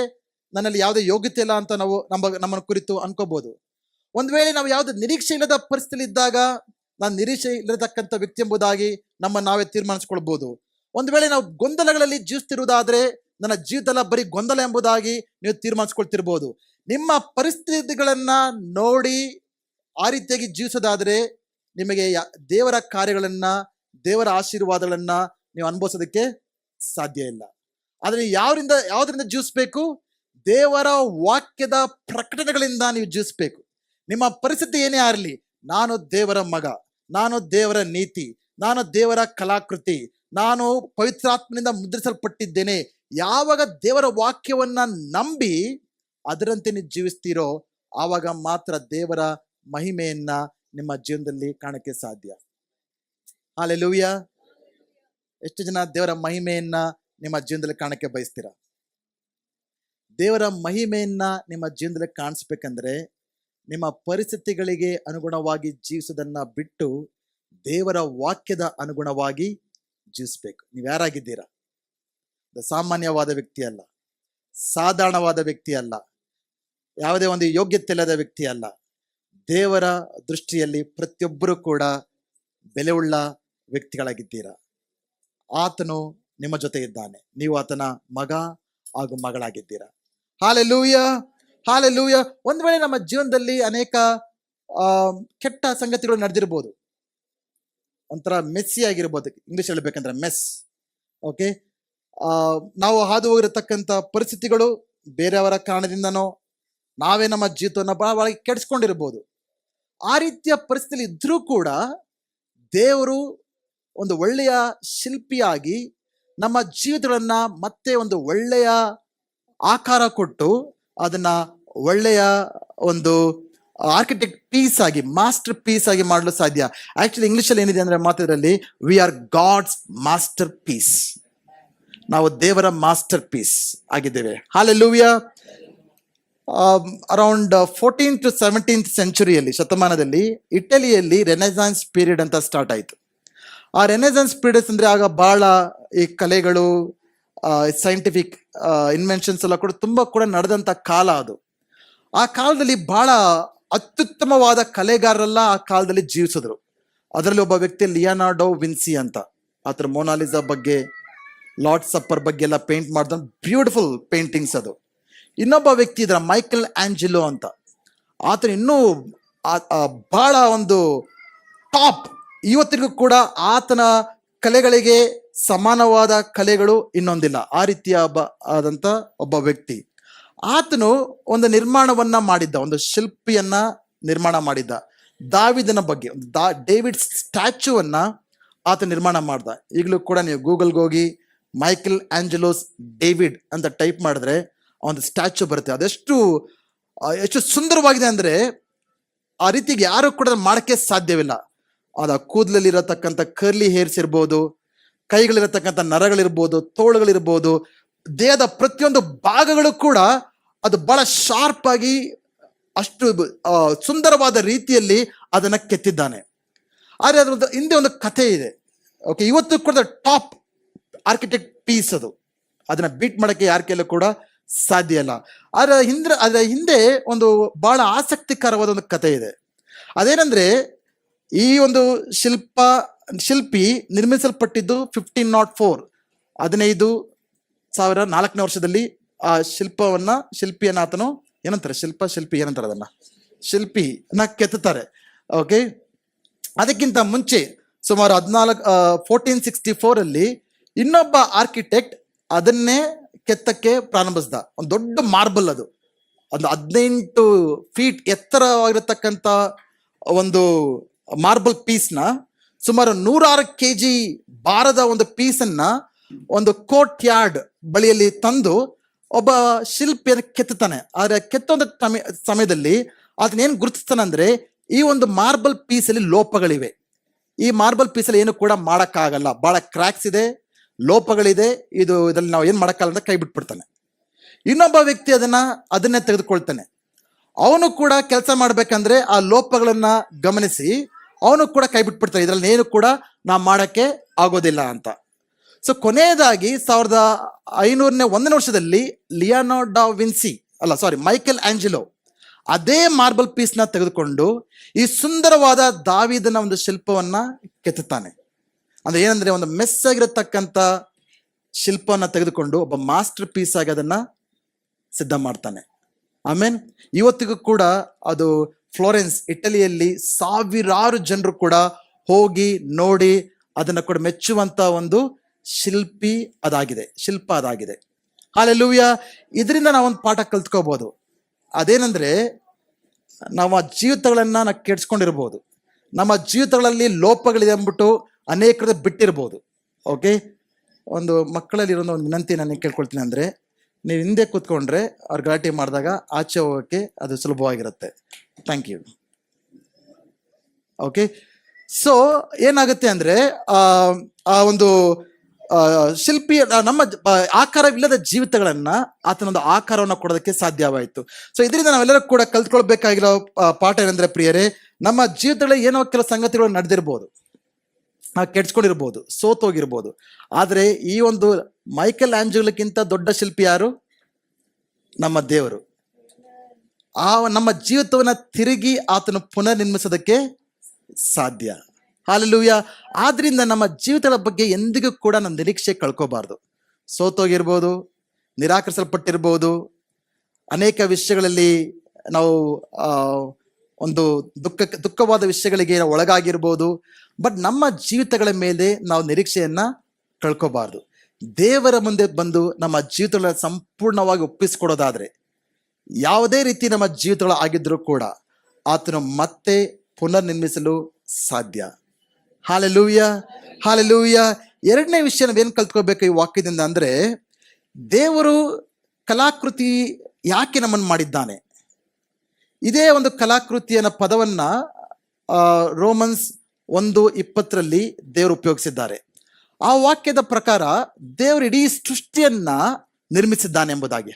ನನ್ನಲ್ಲಿ ಯಾವುದೇ ಯೋಗ್ಯತೆ ಇಲ್ಲ ಅಂತ ನಾವು ನಮ್ಮ, ನಮ್ಮನ್ನು ಕುರಿತು ಅನ್ಕೋಬಹುದು ಒಂದು ವೇಳೆ ನಾವು ಯಾವುದೇ ನಿರೀಕ್ಷೆ ಇಲ್ಲದ ಪರಿಸ್ಥಿತಿ ಇದ್ದಾಗ ನಾನು ನಿರೀಕ್ಷೆ ಇಲ್ಲತಕ್ಕಂಥ ವ್ಯಕ್ತಿ ಎಂಬುದಾಗಿ ನಮ್ಮ ನಾವೇ ತೀರ್ಮಾನಿಸ್ಕೊಳ್ಬೋದು ಒಂದು ವೇಳೆ ನಾವು ಗೊಂದಲಗಳಲ್ಲಿ ಜೀವಿಸ್ತಿರುವುದಾದರೆ ನನ್ನ ಜೀವಿತಲ್ಲ ಬರೀ ಗೊಂದಲ ಎಂಬುದಾಗಿ ನೀವು ತೀರ್ಮಾನಿಸ್ಕೊಳ್ತಿರ್ಬೋದು. ನಿಮ್ಮ ಪರಿಸ್ಥಿತಿಗಳನ್ನು ನೋಡಿ ಆ ರೀತಿಯಾಗಿ ಜೀವಿಸೋದಾದರೆ ನಿಮಗೆ ದೇವರ ಕಾರ್ಯಗಳನ್ನು, ದೇವರ ಆಶೀರ್ವಾದಗಳನ್ನು ನೀವು ಅನುಭವಿಸೋದಕ್ಕೆ ಸಾಧ್ಯ ಇಲ್ಲ. ಆದರೆ ಯಾವ್ರಿಂದ, ಯಾವ್ದ್ರಿಂದ ಜೀವಿಸ್ಬೇಕು? ದೇವರ ವಾಕ್ಯದ ಪ್ರಕಟಣೆಗಳಿಂದ ನೀವು ಜೀವಿಸ್ಬೇಕು. ನಿಮ್ಮ ಪರಿಸ್ಥಿತಿ ಏನೇ ಆಗಲಿ, ನಾನು ದೇವರ ಮಗ. ನಾನು ದೇವರ ನೀತಿ, ನಾನು ದೇವರ ಕಲಾಕೃತಿ, ನಾನು ಪವಿತ್ರಾತ್ಮನಿಂದ ಮುದ್ರಿಸಲ್ಪಟ್ಟಿದ್ದೇನೆ. ಯಾವಾಗ ದೇವರ ವಾಕ್ಯವನ್ನ ನಂಬಿ ಅದರಂತೆ ನೀವು ಜೀವಿಸ್ತೀರೋ, ಆವಾಗ ಮಾತ್ರ ದೇವರ ಮಹಿಮೆಯನ್ನ ನಿಮ್ಮ ಜೀವನದಲ್ಲಿ ಕಾಣಕ್ಕೆ ಸಾಧ್ಯ. ಹಾಲೆಲೂಯ ಎಷ್ಟು ಜನ ದೇವರ ಮಹಿಮೆಯನ್ನ ನಿಮ್ಮ ಜೀವನದಲ್ಲಿ ಕಾಣಕ್ಕೆ ಬಯಸ್ತೀರ? ದೇವರ ಮಹಿಮೆಯನ್ನ ನಿಮ್ಮ ಜೀವನದಲ್ಲಿ ಕಾಣಿಸ್ಬೇಕಂದ್ರೆ ನಿಮ್ಮ ಪರಿಸ್ಥಿತಿಗಳಿಗೆ ಅನುಗುಣವಾಗಿ ಜೀವಿಸೋದನ್ನು ಬಿಟ್ಟು ದೇವರ ವಾಕ್ಯದ ಅನುಗುಣವಾಗಿ ಜೀವಿಸ್ಬೇಕು. ನೀವು ಯಾರಾಗಿದ್ದೀರಾ? ಸಾಮಾನ್ಯವಾದ ವ್ಯಕ್ತಿ ಅಲ್ಲ ಸಾಧಾರಣವಾದ ವ್ಯಕ್ತಿ ಅಲ್ಲ ಯಾವುದೇ ಒಂದು ಯೋಗ್ಯತೆ ಇಲ್ಲದ ವ್ಯಕ್ತಿ ಅಲ್ಲ ದೇವರ ದೃಷ್ಟಿಯಲ್ಲಿ ಪ್ರತಿಯೊಬ್ಬರೂ ಕೂಡ ಬೆಲೆಯುಳ್ಳ ವ್ಯಕ್ತಿಗಳಾಗಿದ್ದೀರಾ? ಆತನು ನಿಮ್ಮ ಜೊತೆ ಇದ್ದಾನೆ ನೀವು ಆತನ ಮಗ ಹಾಗೂ ಮಗಳಾಗಿದ್ದೀರಾ. Hallelujah hallelujah. ಒಂದು ವೇಳೆ ನಮ್ಮ ಜೀವನದಲ್ಲಿ ಅನೇಕ ಕೆಟ್ಟ ಸಂಗತಿಗಳು ನಡೆದಿರ್ಬೋದು. ಒಂಥರ ಮೆಸ್ಸಿ ಆಗಿರ್ಬೋದು. ಇಂಗ್ಲಿಷ್ ಹೇಳ್ಬೇಕಂದ್ರೆ ಮೆಸ್. ಓಕೆ ನಾವು ಹಾದು ಹೋಗಿರತಕ್ಕಂಥ ಪರಿಸ್ಥಿತಿಗಳು ಬೇರೆಯವರ ಕಾರಣದಿಂದನೋ, ನಾವೇ ನಮ್ಮ ಜೀವಿತವನ್ನು ಬಹಳ ಕೆಡಿಸ್ಕೊಂಡಿರ್ಬೋದು. ಆ ರೀತಿಯ ಪರಿಸ್ಥಿತಿ ಇದ್ರೂ ಕೂಡ ದೇವರು ಒಂದು ಒಳ್ಳೆಯ ಶಿಲ್ಪಿಯಾಗಿ ನಮ್ಮ ಜೀವಿತಗಳನ್ನ ಮತ್ತೆ ಒಂದು ಒಳ್ಳೆಯ ಆಕಾರ ಕೊಟ್ಟು ಅದನ್ನ ಒಳ್ಳೆಯ ಒಂದು ಆರ್ಕಿಟೆಕ್ಟ್ ಪೀಸ್ ಆಗಿ ಮಾಸ್ಟರ್ ಪೀಸ್ ಆಗಿ ಮಾಡಲು ಸಾಧ್ಯ. ಆಕ್ಚುಲಿ ಇಂಗ್ಲಿಷಲ್ಲಿ ಏನಿದೆ ಅಂದ್ರೆ ಮಾತಿದ್ರಲ್ಲಿ we are God's master piece ನಾವು ದೇವರ ಮಾಸ್ಟರ್ ಪೀಸ್ ಆಗಿದ್ದೇವೆ hallelujah around fourteen to seventeenth ಸೆಂಚುರಿಯಲ್ಲಿ ಶತಮಾನದಲ್ಲಿ ಇಟಲಿಯಲ್ಲಿ ರೆನೆಸಾನ್ಸ್ ಪೀರಿಯಡ್ ಅಂತ ಸ್ಟಾರ್ಟ್ ಆಯಿತು. ಆ ರೆನೆಸಾನ್ಸ್ ಪೀರಿಯಡ್ಸ್ ಅಂದರೆ ಆಗ ಭಾಳ ಈ ಕಲೆಗಳು ಸೈಂಟಿಫಿಕ್ ಇನ್ವೆನ್ಷನ್ಸ್ ಎಲ್ಲ ಕೂಡ ತುಂಬ ಕೂಡ ನಡೆದಂಥ ಕಾಲ ಅದು. ಆ ಕಾಲದಲ್ಲಿ ಬಹಳ ಅತ್ಯುತ್ತಮವಾದ ಕಲೆಗಾರರೆಲ್ಲ ಆ ಕಾಲದಲ್ಲಿ ಜೀವಿಸಿದ್ರು. ಅದರಲ್ಲಿ ಒಬ್ಬ ವ್ಯಕ್ತಿ ಲಿಯಾನಾರ್ಡೋ ವಿನ್ಸಿ ಅಂತ. ಆತರ ಮೊನಾಲಿಸಾ ಬಗ್ಗೆ, ಲಾರ್ಡ್ ಸಪ್ಪರ್ ಬಗ್ಗೆ ಎಲ್ಲ ಪೇಂಟ್ ಮಾಡಿದ ಬ್ಯೂಟಿಫುಲ್ ಪೇಂಟಿಂಗ್ಸ್ ಅದು. ಇನ್ನೊಬ್ಬ ವ್ಯಕ್ತಿ ಇದ್ರ, ಮೈಕಲ್ ಆಂಜಿಲೋ ಅಂತ. ಆತನ ಇನ್ನೂ ಬಹಳ ಒಂದು ಟಾಪ್. ಇವತ್ತಿಗೂ ಕೂಡ ಆತನ ಕಲೆಗಳಿಗೆ ಸಮಾನವಾದ ಕಲೆಗಳು ಇನ್ನೊಂದಿಲ್ಲ. ಆ ರೀತಿಯ ಆದಂತ ಒಬ್ಬ ವ್ಯಕ್ತಿ. ಆತನು ಒಂದು ನಿರ್ಮಾಣವನ್ನ ಮಾಡಿದ್ದ, ಒಂದು ಶಿಲ್ಪಿಯನ್ನ ನಿರ್ಮಾಣ ಮಾಡಿದ್ದ. ದಾವಿದನ ಬಗ್ಗೆ, ಒಂದು ದಾ, ಡೇವಿಡ್ ಸ್ಟ್ಯಾಚ್ಯೂವನ್ನ ಆತ ನಿರ್ಮಾಣ ಮಾಡ್ದ. ಈಗಲೂ ಕೂಡ ನೀವು ಗೂಗಲ್ಗೆ ಹೋಗಿ ಮೈಕೆಲ್ ಆಂಜಲೋಸ್ ಡೇವಿಡ್ ಅಂತ ಟೈಪ್ ಮಾಡಿದ್ರೆ ಒಂದು ಸ್ಟ್ಯಾಚ್ಯೂ ಬರುತ್ತೆ. ಅದೆಷ್ಟು ಎಷ್ಟು ಸುಂದರವಾಗಿದೆ ಅಂದ್ರೆ ಆ ರೀತಿಗೆ ಯಾರು ಕೂಡ ಮಾಡೋಕ್ಕೆ ಸಾಧ್ಯವಿಲ್ಲ. ಅದ ಕೂದಲಲ್ಲಿ ಇರತಕ್ಕಂಥ ಕರ್ಲಿ ಹೇರ್ಸ್ ಇರ್ಬೋದು, ಕೈಗಳಿರತಕ್ಕಂಥ ನರಗಳಿರ್ಬೋದು, ತೋಳುಗಳಿರ್ಬೋದು, ದೇಹದ ಪ್ರತಿಯೊಂದು ಭಾಗಗಳು ಕೂಡ ಅದು ಬಹಳ ಶಾರ್ಪ್ ಆಗಿ ಅಷ್ಟು ಸುಂದರವಾದ ರೀತಿಯಲ್ಲಿ ಅದನ್ನ ಕೆತ್ತಿದ್ದಾನೆ. ಆದರೆ ಅದರ ಹಿಂದೆ ಒಂದು ಕಥೆ ಇದೆ. ಓಕೆ ಇವತ್ತು ಕೂಡ ಟಾಪ್ ಆರ್ಕಿಟೆಕ್ಟ್ ಪೀಸ್ ಅದು. ಅದನ್ನ ಬೀಟ್ ಮಾಡಕ್ಕೆ ಯಾರ ಕೈಲೂ ಕೂಡ ಸಾಧ್ಯ ಇಲ್ಲ. ಅದರ ಹಿಂದೆ ಅದರ ಹಿಂದೆ ಒಂದು ಬಹಳ ಆಸಕ್ತಿಕರವಾದ ಒಂದು ಕಥೆ ಇದೆ. ಅದೇನೆಂದ್ರೆ, ಈ ಒಂದು ಶಿಲ್ಪ, ಶಿಲ್ಪಿ ನಿರ್ಮಿಸಲ್ಪಟ್ಟಿದ್ದು ಫಿಫ್ಟೀನ್ ನಾಟ್ ಫೋರ್ ಹದಿನೈದು ಸಾವಿರ ನಾಲ್ಕನೇ ವರ್ಷದಲ್ಲಿ ಆ ಶಿಲ್ಪವನ್ನ ಶಿಲ್ಪಿಯನ್ನ ಆತನು ಏನಂತಾರೆ? ಶಿಲ್ಪ, ಶಿಲ್ಪಿ ಏನಂತಾರೆ ಅದನ್ನ? ಶಿಲ್ಪಿ ನ ಕೆತ್ತಾರೆ ಓಕೆ ಅದಕ್ಕಿಂತ ಮುಂಚೆ ಸುಮಾರು ಹದಿನಾಲ್ಕು ಫೋರ್ಟೀನ್ ಸಿಕ್ಸ್ಟಿ ಫೋರಲ್ಲಿ ಇನ್ನೊಬ್ಬ ಆರ್ಕಿಟೆಕ್ಟ್ ಅದನ್ನೇ ಕೆತ್ತಕ್ಕೆ ಪ್ರಾರಂಭಿಸ್ದ. ಒಂದು ದೊಡ್ಡ ಮಾರ್ಬಲ್ ಅದು. ಒಂದು ಹದಿನೆಂಟು ಫೀಟ್ ಎತ್ತರವಾಗಿರತಕ್ಕಂಥ ಒಂದು ಮಾರ್ಬಲ್ ಪೀಸ್ನ ಸುಮಾರು ನೂರಾರು ಕೆ ಜಿ ಭಾರದ ಒಂದು ಪೀಸನ್ನ ಒಂದು ಕೋರ್ಟ್ ಯಾರ್ಡ್ ಬಳಿಯಲ್ಲಿ ತಂದು ಒಬ್ಬ ಶಿಲ್ಪಿಯನ್ನು ಕೆತ್ತುತ್ತಾನೆ. ಆದರೆ ಕೆತ್ತೊಂದ ಸಮಯ ಸಮಯದಲ್ಲಿ ಅದನ್ನೇನು ಗುರುತಿಸ್ತಾನೆ ಅಂದ್ರೆ ಈ ಒಂದು ಮಾರ್ಬಲ್ ಪೀಸಲ್ಲಿ ಲೋಪಗಳಿವೆ. ಈ ಮಾರ್ಬಲ್ ಪೀಸಲ್ಲಿ ಏನು ಕೂಡ ಮಾಡೋಕ್ಕಾಗಲ್ಲ. ಬಹಳ ಕ್ರ್ಯಾಕ್ಸ್ ಇದೆ, ಲೋಪಗಳಿದೆ, ಇದು ಇದರಲ್ಲಿ ನಾವು ಏನು ಮಾಡೋಕ್ಕಾಗಲ್ಲ ಅಂತ ಕೈ ಬಿಟ್ಬಿಡ್ತಾನೆ. ಇನ್ನೊಬ್ಬ ವ್ಯಕ್ತಿ ಅದನ್ನ ಅದನ್ನೇ ತೆಗೆದುಕೊಳ್ತಾನೆ. ಅವನು ಕೂಡ ಕೆಲಸ ಮಾಡಬೇಕಂದ್ರೆ ಆ ಲೋಪಗಳನ್ನ ಗಮನಿಸಿ ಅವನು ಕೂಡ ಕೈ ಬಿಟ್ಬಿಡ್ತಾನೆ. ಇದರಲ್ಲಿ ಏನು ಕೂಡ ನಾ ಮಾಡಕ್ಕೆ ಆಗೋದಿಲ್ಲ ಅಂತ. ಸೊ ಕೊನೆಯದಾಗಿ ಸಾವಿರದ ಐನೂರನೇ ಒಂದನೇ ವರ್ಷದಲ್ಲಿ ಲಿಯಾನೋ ಡಾ ವಿನ್ಸಿ, ಅಲ್ಲ ಸಾರಿ ಮೈಕೆಲ್ ಆಂಜಿಲೋ ಅದೇ ಮಾರ್ಬಲ್ ಪೀಸ್ನ ತೆಗೆದುಕೊಂಡು ಈ ಸುಂದರವಾದ ದಾವಿದನ ಒಂದು ಶಿಲ್ಪವನ್ನ ಕೆತ್ತುತ್ತಾನೆ. ಅಂದ್ರೆ ಏನಂದ್ರೆ ಒಂದು ಮೆಸ್ ಆಗಿರತಕ್ಕಂಥ ಶಿಲ್ಪವನ್ನ ತೆಗೆದುಕೊಂಡು ಒಬ್ಬ ಮಾಸ್ಟರ್ ಪೀಸ್ ಆಗಿ ಅದನ್ನ ಸಿದ್ಧ ಮಾಡ್ತಾನೆ. ಆಮೇನ್, ಇವತ್ತಿಗೂ ಕೂಡ ಅದು ಫ್ಲೋರೆನ್ಸ್, ಇಟಲಿಯಲ್ಲಿ ಸಾವಿರಾರು ಜನರು ಕೂಡ ಹೋಗಿ ನೋಡಿ ಅದನ್ನ ಕೂಡ ಮೆಚ್ಚುವಂತ ಒಂದು ಶಿಲ್ಪಿ ಅದಾಗಿದೆ, ಶಿಲ್ಪ ಅದಾಗಿದೆ. ಹಾಲೆಲ್ಲೂಯ ಇದರಿಂದ ನಾವೊಂದು ಪಾಠ ಕಲ್ತ್ಕೋಬಹುದು ಅದೇನಂದ್ರೆ, ನಮ್ಮ ಜೀವಿತಗಳನ್ನ ನಾವು ಕೆಡ್ಸ್ಕೊಂಡಿರ್ಬೋದು. ನಮ್ಮ ಜೀವಿತಗಳಲ್ಲಿ ಲೋಪಗಳಿದೆ ಅಂದ್ಬಿಟ್ಟು ಅನೇಕರದ ಬಿಟ್ಟಿರ್ಬೋದು. ಓಕೆ ಒಂದು ಮಕ್ಕಳಲ್ಲಿ ಇರೋ ಒಂದು ವಿನಂತಿ ನಾನು ಕೇಳ್ಕೊಳ್ತೀನಿ ಅಂದ್ರೆ, ನೀವು ಹಿಂದೆ ಕೂತ್ಕೊಂಡ್ರೆ ಅವ್ರು ಗಲಾಟೆ ಮಾಡಿದಾಗ ಆಚೆ ಹೋಗೋಕ್ಕೆ ಅದು ಸುಲಭವಾಗಿರುತ್ತೆ. ಥ್ಯಾಂಕ್ ಯು ಓಕೆ ಸೊ ಏನಾಗುತ್ತೆ ಅಂದ್ರೆ ಆ ಒಂದು ಶಿಲ್ಪಿ ನಮ್ಮ ಆಕಾರವಿಲ್ಲದ ಜೀವಿತಗಳನ್ನ ಆತನೊಂದು ಆಕಾರವನ್ನು ಕೊಡೋದಕ್ಕೆ ಸಾಧ್ಯವಾಯಿತು. ಸೊ ಇದರಿಂದ ನಾವೆಲ್ಲರೂ ಕೂಡ ಕಲ್ತ್ಕೊಳ್ಬೇಕಾಗಿರೋ ಪಾಠ ಏನಂದ್ರೆ ಪ್ರಿಯರೇ, ನಮ್ಮ ಜೀವಿತಗಳಲ್ಲಿ ಏನೋ ಕೆಲವು ಸಂಗತಿಗಳು ನಡೆದಿರ್ಬೋದು. ನಾವು ಕೆಡ್ಸ್ಕೊಂಡಿರ್ಬೋದು, ಸೋತೋಗಿರ್ಬೋದು. ಆದರೆ ಈ ಒಂದು ಮೈಕೆಲ್ ಆಂಜುಲಕ್ಕಿಂತ ದೊಡ್ಡ ಶಿಲ್ಪಿ ಯಾರು? ನಮ್ಮ ದೇವರು. ಆ, ನಮ್ಮ ಜೀವಿತವನ್ನ ತಿರುಗಿ ಆತನು ಪುನರ್ ನಿರ್ಮಿಸೋದಕ್ಕೆ ಸಾಧ್ಯ. ಹಾಲೆಲೂಯ. ಆದ್ರಿಂದ ನಮ್ಮ ಜೀವಿತದ ಬಗ್ಗೆ ಎಂದಿಗೂ ಕೂಡ ನಮ್ಮ ನಿರೀಕ್ಷೆ ಕಳ್ಕೋಬಾರ್ದು. ಸೋತೋಗಿರ್ಬೋದು, ನಿರಾಕರಿಸಲ್ಪಟ್ಟಿರ್ಬೋದು. ಅನೇಕ ವಿಷಯಗಳಲ್ಲಿ ನಾವು ಒಂದು ದುಃಖ, ದುಃಖವಾದ ವಿಷಯಗಳಿಗೆ ಒಳಗಾಗಿರ್ಬೋದು. ಬಟ್ ನಮ್ಮ ಜೀವಿತಗಳ ಮೇಲೆ ನಾವು ನಿರೀಕ್ಷೆಯನ್ನ ಕಳ್ಕೋಬಾರ್ದು. ದೇವರ ಮುಂದೆ ಬಂದು ನಮ್ಮ ಜೀವಿತಗಳ ಸಂಪೂರ್ಣವಾಗಿ ಒಪ್ಪಿಸ್ಕೊಡೋದಾದ್ರೆ, ಯಾವುದೇ ರೀತಿ ನಮ್ಮ ಜೀವಿತಗಳು ಆಗಿದ್ರೂ ಕೂಡ ಆತನು ಮತ್ತೆ ಪುನರ್ ನಿರ್ಮಿಸಲು ಸಾಧ್ಯ. Hallelujah hallelujah. ಎರಡನೇ ವಿಷಯ ನಾವೇನು ಕಲ್ತ್ಕೋಬೇಕು ಈ ವಾಕ್ಯದಿಂದ ಅಂದರೆ, ದೇವರು ಕಲಾಕೃತಿ ಯಾಕೆ ನಮ್ಮನ್ನು ಮಾಡಿದ್ದಾನೆ? ಇದೇ ಒಂದು ಕಲಾಕೃತಿಯನ್ನ ಪದವನ್ನು ರೋಮನ್ಸ್ ಒಂದು ಇಪ್ಪತ್ತರಲ್ಲಿ ದೇವರು ಉಪಯೋಗಿಸಿದ್ದಾರೆ. ಆ ವಾಕ್ಯದ ಪ್ರಕಾರ ದೇವರು ಇಡೀ ಸೃಷ್ಟಿಯನ್ನ ನಿರ್ಮಿಸಿದ್ದಾನೆ ಎಂಬುದಾಗಿ.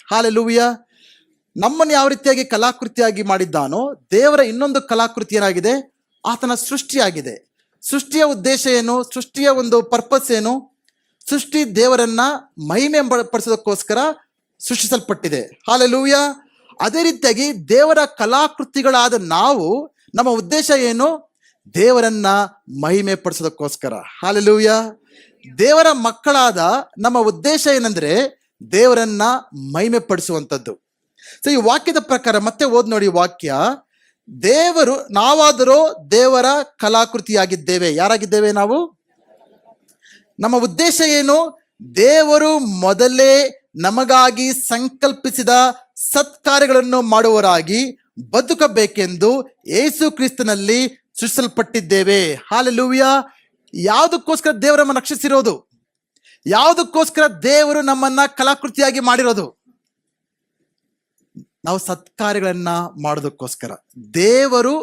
ನಮ್ಮನ್ನು ಯಾವ ರೀತಿಯಾಗಿ ಕಲಾಕೃತಿಯಾಗಿ ಮಾಡಿದ್ದಾನೋ, ದೇವರ ಇನ್ನೊಂದು ಕಲಾಕೃತಿ ಏನಾಗಿದೆ? ಆತನ ಸೃಷ್ಟಿಯಾಗಿದೆ. ಸೃಷ್ಟಿಯ ಉದ್ದೇಶ ಏನು? ಸೃಷ್ಟಿಯ ಒಂದು ಪರ್ಪಸ್ ಏನು? ಸೃಷ್ಟಿ ದೇವರನ್ನ ಮಹಿಮೆ ಪಡಿಸೋದಕ್ಕೋಸ್ಕರ ಸೃಷ್ಟಿಸಲ್ಪಟ್ಟಿದೆ. ಹಾಲೆಲೂಯ ಅದೇ ರೀತಿಯಾಗಿ ದೇವರ ಕಲಾಕೃತಿಗಳಾದ ನಾವು, ನಮ್ಮ ಉದ್ದೇಶ ಏನು? ದೇವರನ್ನ ಮಹಿಮೆ ಪಡಿಸೋದಕ್ಕೋಸ್ಕರ ಹಾಲೆಲೂಯ ದೇವರ ಮಕ್ಕಳಾದ ನಮ್ಮ ಉದ್ದೇಶ ಏನಂದ್ರೆ ದೇವರನ್ನ ಮಹಿಮೆ ಪಡಿಸುವಂಥದ್ದು ಸೊ ಈ ವಾಕ್ಯದ ಪ್ರಕಾರ ಮತ್ತೆ ಓದ್ ನೋಡಿ ವಾಕ್ಯ. ದೇವರು ನಾವಾದರೂ ದೇವರ ಕಲಾಕೃತಿಯಾಗಿದ್ದೇವೆ. ಯಾರಾಗಿದ್ದೇವೆ ನಾವು? ನಮ್ಮ ಉದ್ದೇಶ ಏನು? ದೇವರು ಮೊದಲೇ ನಮಗಾಗಿ ಸಂಕಲ್ಪಿಸಿದ ಸತ್ಕಾರ್ಯಗಳನ್ನು ಮಾಡುವರಾಗಿ ಬದುಕಬೇಕೆಂದು ಏಸು ಕ್ರಿಸ್ತನಲ್ಲಿ ಸೃಷ್ಟಿಸಲ್ಪಟ್ಟಿದ್ದೇವೆ. ಹಾಲೆಲೂಯ ಯಾವುದಕ್ಕೋಸ್ಕರ ದೇವರನ್ನು ರಕ್ಷಿಸಿರೋದು? ಯಾವುದಕ್ಕೋಸ್ಕರ ದೇವರು ನಮ್ಮನ್ನ ಕಲಾಕೃತಿಯಾಗಿ ಮಾಡಿರೋದು? ನಾವು ಸತ್ಕಾರ್ಯಗಳನ್ನ ಮಾಡೋದಕ್ಕೋಸ್ಕರ. ದೇವರು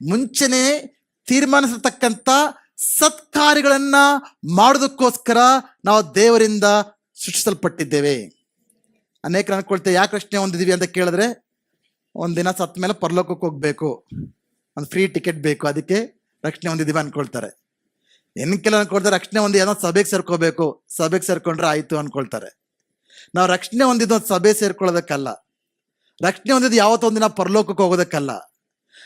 ಮುಂಚೆನೆ ತೀರ್ಮಾನಿಸತಕ್ಕಂಥ ಸತ್ಕಾರ್ಯಗಳನ್ನ ಮಾಡೋದಕ್ಕೋಸ್ಕರ ನಾವು ದೇವರಿಂದ ಸೃಷ್ಟಿಸಲ್ಪಟ್ಟಿದ್ದೇವೆ. ಅನೇಕರು ಅನ್ಕೊಳ್ತೇವೆ ಯಾಕೆ ಪ್ರಶ್ನೆ ಹೊಂದಿದ್ದೀವಿ ಅಂತ ಕೇಳಿದ್ರೆ ಒಂದಿನ ಸತ್ತ ಮೇಲೆ ಪರಲೋಕಕ್ಕೆ ಹೋಗ್ಬೇಕು. ಒಂದು ಫ್ರೀ ಟಿಕೆಟ್ ಬೇಕು, ಅದಕ್ಕೆ ರಕ್ಷಣೆ ಹೊಂದಿದ್ದೀವಿ ಅನ್ಕೊಳ್ತಾರೆ. ಇನ್ನು ಕೆಲವು ಅನ್ಕೊಳ್ತಾರೆ, ರಕ್ಷಣೆ ಹೊಂದಿ ಏನೋ ಸಭೆಗೆ ಸೇರ್ಕೋಬೇಕು, ಸಭೆಗೆ ಸೇರ್ಕೊಂಡ್ರೆ ಆಯ್ತು ಅನ್ಕೊಳ್ತಾರೆ. ನಾವು ರಕ್ಷಣೆ ಹೊಂದಿದ್ದು ಸಭೆ ಸೇರ್ಕೊಳ್ಳೋದಕ್ಕಲ್ಲ. ರಕ್ಷಣೆ ಹೊಂದಿದ್ದು ಯಾವತ್ತೊಂದಿನ ಪರಲೋಕಕ್ಕೆ ಹೋಗೋದಕ್ಕಲ್ಲ.